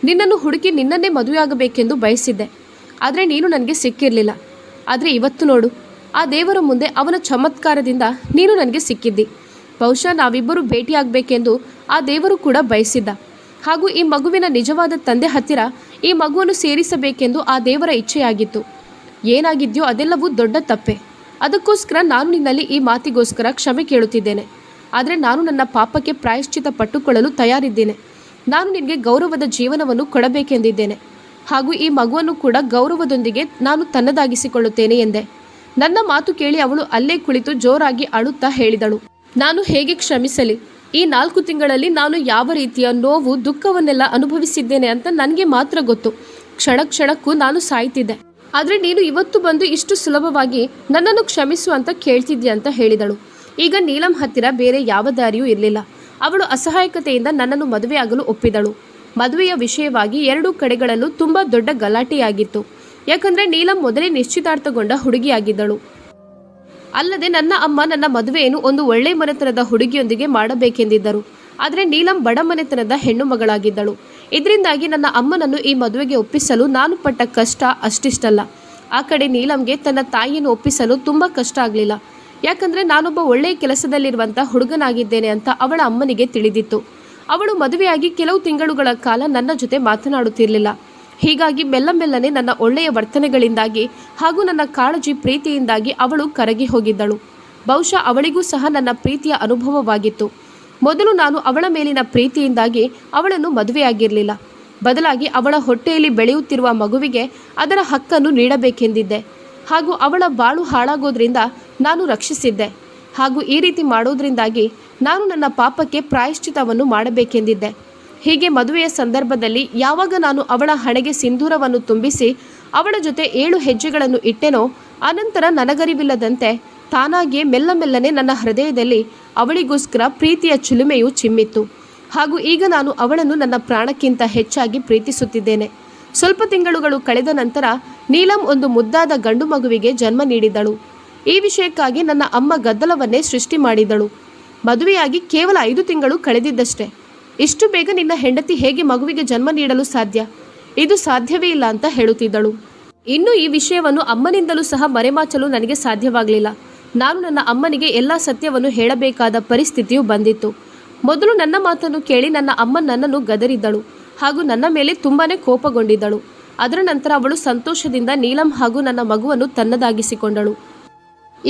ನಿನ್ನನ್ನು ಹುಡುಕಿ ನಿನ್ನನ್ನೇ ಮದುವೆಯಾಗಬೇಕೆಂದು ಬಯಸಿದ್ದೆ. ಆದರೆ ನೀನು ನನಗೆ ಸಿಕ್ಕಿರಲಿಲ್ಲ. ಆದರೆ ಇವತ್ತು ನೋಡು, ಆ ದೇವರ ಮುಂದೆ ಅವನ ಚಮತ್ಕಾರದಿಂದ ನೀನು ನನಗೆ ಸಿಕ್ಕಿದ್ದಿ. ಬಹುಶಃ ನಾವಿಬ್ಬರು ಭೇಟಿಯಾಗಬೇಕೆಂದು ಆ ದೇವರು ಕೂಡ ಬಯಸಿದ್ದ. ಹಾಗೂ ಈ ಮಗುವಿನ ನಿಜವಾದ ತಂದೆ ಹತ್ತಿರ ಈ ಮಗುವನ್ನು ಸೇರಿಸಬೇಕೆಂದು ಆ ದೇವರ ಇಚ್ಛೆಯಾಗಿತ್ತು. ಏನಾಗಿದ್ಯೋ ಅದೆಲ್ಲವೂ ದೊಡ್ಡ ತಪ್ಪೆ. ಅದಕ್ಕೋಸ್ಕರ ನಾನು ನಿನ್ನಲ್ಲಿ ಈ ಮಾತಿಗೋಸ್ಕರ ಕ್ಷಮೆ ಕೇಳುತ್ತಿದ್ದೇನೆ. ಆದರೆ ನಾನು ನನ್ನ ಪಾಪಕ್ಕೆ ಪ್ರಾಯಶ್ಚಿತ ಪಟ್ಟುಕೊಳ್ಳಲು ತಯಾರಿದ್ದೇನೆ. ನಾನು ನಿನಗೆ ಗೌರವದ ಜೀವನವನ್ನು ಕೊಡಬೇಕೆಂದಿದ್ದೇನೆ. ಹಾಗೂ ಈ ಮಗುವನ್ನು ಕೂಡ ಗೌರವದೊಂದಿಗೆ ನಾನು ತನ್ನದಾಗಿಸಿಕೊಳ್ಳುತ್ತೇನೆ ಎಂದೆ. ನನ್ನ ಮಾತು ಕೇಳಿ ಅವಳು ಅಲ್ಲೇ ಕುಳಿತು ಜೋರಾಗಿ ಅಳುತ್ತಾ ಹೇಳಿದಳು. ನಾನು ಹೇಗೆ ಕ್ಷಮಿಸಲಿ? ಈ ನಾಲ್ಕು ತಿಂಗಳಲ್ಲಿ ನಾನು ಯಾವ ರೀತಿಯ ನೋವು, ದುಃಖವನ್ನೆಲ್ಲ ಅನುಭವಿಸಿದ್ದೇನೆ ಅಂತ ನನಗೆ ಮಾತ್ರ ಗೊತ್ತು. ಕ್ಷಣ ಕ್ಷಣಕ್ಕೂ ನಾನು ಸಾಯ್ತಿದ್ದೆ. ಆದರೆ ನೀನು ಇವತ್ತು ಬಂದು ಇಷ್ಟು ಸುಲಭವಾಗಿ ನನ್ನನ್ನು ಕ್ಷಮಿಸು ಅಂತ ಕೇಳ್ತಿದ್ಯಾ ಅಂತ ಹೇಳಿದಳು. ಈಗ ನೀಲಂ ಹತ್ತಿರ ಬೇರೆ ಯಾವ ದಾರಿಯೂ ಇರಲಿಲ್ಲ. ಅವಳು ಅಸಹಾಯಕತೆಯಿಂದ ನನ್ನನ್ನು ಮದುವೆಯಾಗಲು ಒಪ್ಪಿದಳು. ಮದುವೆಯ ವಿಷಯವಾಗಿ ಎರಡೂ ಕಡೆಗಳಲ್ಲೂ ತುಂಬ ದೊಡ್ಡ ಗಲಾಟೆಯಾಗಿತ್ತು. ಯಾಕಂದರೆ ನೀಲಂ ಮೊದಲೇ ನಿಶ್ಚಿತಾರ್ಥಗೊಂಡ ಹುಡುಗಿಯಾಗಿದ್ದಳು. ಅಲ್ಲದೆ ನನ್ನ ಅಮ್ಮ ನನ್ನ ಮದುವೆಯನ್ನು ಒಂದು ಒಳ್ಳೆ ಮನೆತನದ ಹುಡುಗಿಯೊಂದಿಗೆ ಮಾಡಬೇಕೆಂದಿದ್ದರು. ಆದರೆ ನೀಲಂ ಬಡ ಮನೆತನದ ಹೆಣ್ಣು ಮಗಳಾಗಿದ್ದಳು. ಇದರಿಂದಾಗಿ ನನ್ನ ಅಮ್ಮನನ್ನು ಈ ಮದುವೆಗೆ ಒಪ್ಪಿಸಲು ನಾನು ಪಟ್ಟ ಕಷ್ಟ ಅಷ್ಟಿಷ್ಟಲ್ಲ. ಆ ಕಡೆ ನೀಲಂಗೆ ತನ್ನ ತಾಯಿಯನ್ನು ಒಪ್ಪಿಸಲು ತುಂಬ ಕಷ್ಟ ಆಗಲಿಲ್ಲ. ಯಾಕಂದರೆ ನಾನೊಬ್ಬ ಒಳ್ಳೆಯ ಕೆಲಸದಲ್ಲಿರುವಂಥ ಹುಡುಗನಾಗಿದ್ದೇನೆ ಅಂತ ಅವಳ ಅಮ್ಮನಿಗೆ ತಿಳಿದಿತ್ತು. ಅವಳು ಮದುವೆಯಾಗಿ ಕೆಲವು ತಿಂಗಳುಗಳ ಕಾಲ ನನ್ನ ಜೊತೆ ಮಾತನಾಡುತ್ತಿರಲಿಲ್ಲ. ಹೀಗಾಗಿ ಮೆಲ್ಲ ಮೆಲ್ಲನೆ ನನ್ನ ಒಳ್ಳೆಯ ವರ್ತನೆಗಳಿಂದಾಗಿ ಹಾಗೂ ನನ್ನ ಕಾಳಜಿ ಪ್ರೀತಿಯಿಂದಾಗಿ ಅವಳು ಕರಗಿ ಹೋಗಿದ್ದಳು. ಬಹುಶಃ ಅವಳಿಗೂ ಸಹ ನನ್ನ ಪ್ರೀತಿಯ ಅನುಭವವಾಗಿತ್ತು. ಮೊದಲು ನಾನು ಅವಳ ಮೇಲಿನ ಪ್ರೀತಿಯಿಂದಾಗಿ ಅವಳನ್ನು ಮದುವೆಯಾಗಿರಲಿಲ್ಲ. ಬದಲಾಗಿ ಅವಳ ಹೊಟ್ಟೆಯಲ್ಲಿ ಬೆಳೆಯುತ್ತಿರುವ ಮಗುವಿಗೆ ಅದರ ಹಕ್ಕನ್ನು ನೀಡಬೇಕೆಂದಿದ್ದೆ. ಹಾಗೂ ಅವಳ ಬಾಳು ಹಾಳಾಗೋದ್ರಿಂದ ನಾನು ರಕ್ಷಿಸಿದ್ದೆ. ಹಾಗೂ ಈ ರೀತಿ ಮಾಡೋದ್ರಿಂದಾಗಿ ನಾನು ನನ್ನ ಪಾಪಕ್ಕೆ ಪ್ರಾಯಶ್ಚಿತವನ್ನು ಮಾಡಬೇಕೆಂದಿದ್ದೆ. ಹೀಗೆ ಮದುವೆಯ ಸಂದರ್ಭದಲ್ಲಿ ಯಾವಾಗ ನಾನು ಅವಳ ಹಣೆಗೆ ಸಿಂಧೂರವನ್ನು ತುಂಬಿಸಿ ಅವಳ ಜೊತೆ ಏಳು ಹೆಜ್ಜೆಗಳನ್ನು ಇಟ್ಟೆನೋ, ಅನಂತರ ನನಗರಿವಿಲ್ಲದಂತೆ ತಾನಾಗಿಯೇ ಮೆಲ್ಲ ಮೆಲ್ಲನೆ ನನ್ನ ಹೃದಯದಲ್ಲಿ ಅವಳಿಗೋಸ್ಕರ ಪ್ರೀತಿಯ ಚಿಲುಮೆಯು ಚಿಮ್ಮಿತ್ತು. ಹಾಗೂ ಈಗ ನಾನು ಅವಳನ್ನು ನನ್ನ ಪ್ರಾಣಕ್ಕಿಂತ ಹೆಚ್ಚಾಗಿ ಪ್ರೀತಿಸುತ್ತಿದ್ದೇನೆ. ಸ್ವಲ್ಪ ತಿಂಗಳುಗಳು ಕಳೆದ ನಂತರ ನೀಲಂ ಒಂದು ಮುದ್ದಾದ ಗಂಡು ಮಗುವಿಗೆ ಜನ್ಮ ನೀಡಿದಳು. ಈ ವಿಷಯಕ್ಕಾಗಿ ನನ್ನ ಅಮ್ಮ ಗದ್ದಲವನ್ನೇ ಸೃಷ್ಟಿ ಮಾಡಿದಳು. ಮದುವೆಯಾಗಿ ಕೇವಲ ಐದು ತಿಂಗಳು ಕಳೆದಿದ್ದಷ್ಟೇ. ಇಷ್ಟು ಬೇಗ ನಿನ್ನ ಹೆಂಡತಿ ಹೇಗೆ ಮಗುವಿಗೆ ಜನ್ಮ ನೀಡಲು ಸಾಧ್ಯ? ಇದು ಸಾಧ್ಯವೇ ಇಲ್ಲ ಅಂತ ಹೇಳುತ್ತಿದ್ದಳು. ಇನ್ನು ಈ ವಿಷಯವನ್ನು ಅಮ್ಮನಿಂದಲೂ ಸಹ ಮರೆಮಾಚಲು ನನಗೆ ಸಾಧ್ಯವಾಗಲಿಲ್ಲ. ನಾನು ನನ್ನ ಅಮ್ಮನಿಗೆ ಎಲ್ಲ ಸತ್ಯವನ್ನು ಹೇಳಬೇಕಾದ ಪರಿಸ್ಥಿತಿಯು ಬಂದಿತ್ತು. ಮೊದಲು ನನ್ನ ಮಾತನ್ನು ಕೇಳಿ ನನ್ನ ಅಮ್ಮ ನನ್ನನ್ನು ಗದರಿದ್ದಳು. ಹಾಗೂ ನನ್ನ ಮೇಲೆ ತುಂಬಾನೇ ಕೋಪಗೊಂಡಿದ್ದಳು. ಅದರ ನಂತರ ಅವಳು ಸಂತೋಷದಿಂದ ನೀಲಂ ಹಾಗೂ ನನ್ನ ಮಗುವನ್ನು ತನ್ನದಾಗಿಸಿಕೊಂಡಳು.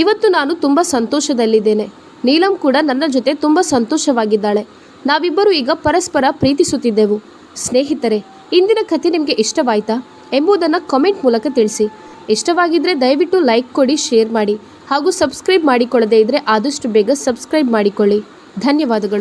ಇವತ್ತು ನಾನು ತುಂಬ ಸಂತೋಷದಲ್ಲಿದ್ದೇನೆ. ನೀಲಂ ಕೂಡ ನನ್ನ ಜೊತೆ ತುಂಬ ಸಂತೋಷವಾಗಿದ್ದಾಳೆ. ನಾವಿಬ್ಬರು ಈಗ ಪರಸ್ಪರ ಪ್ರೀತಿಸುತ್ತಿದ್ದೆವು. ಸ್ನೇಹಿತರೆ, ಇಂದಿನ ಕಥೆ ನಿಮಗೆ ಇಷ್ಟವಾಯ್ತಾ? ಎಂಬುದನ್ನು ಕಾಮೆಂಟ್ ಮೂಲಕ ತಿಳಿಸಿ. ಇಷ್ಟವಾಗಿದ್ದರೆ ದಯವಿಟ್ಟು ಲೈಕ್ ಕೊಡಿ, ಶೇರ್ ಮಾಡಿ ಹಾಗೂ ಸಬ್ಸ್ಕ್ರೈಬ್ ಮಾಡಿಕೊಳ್ಳದೇ ಇದ್ದರೆ ಆದಷ್ಟು ಬೇಗ ಸಬ್ಸ್ಕ್ರೈಬ್ ಮಾಡಿಕೊಳ್ಳಿ. ಧನ್ಯವಾದಗಳು.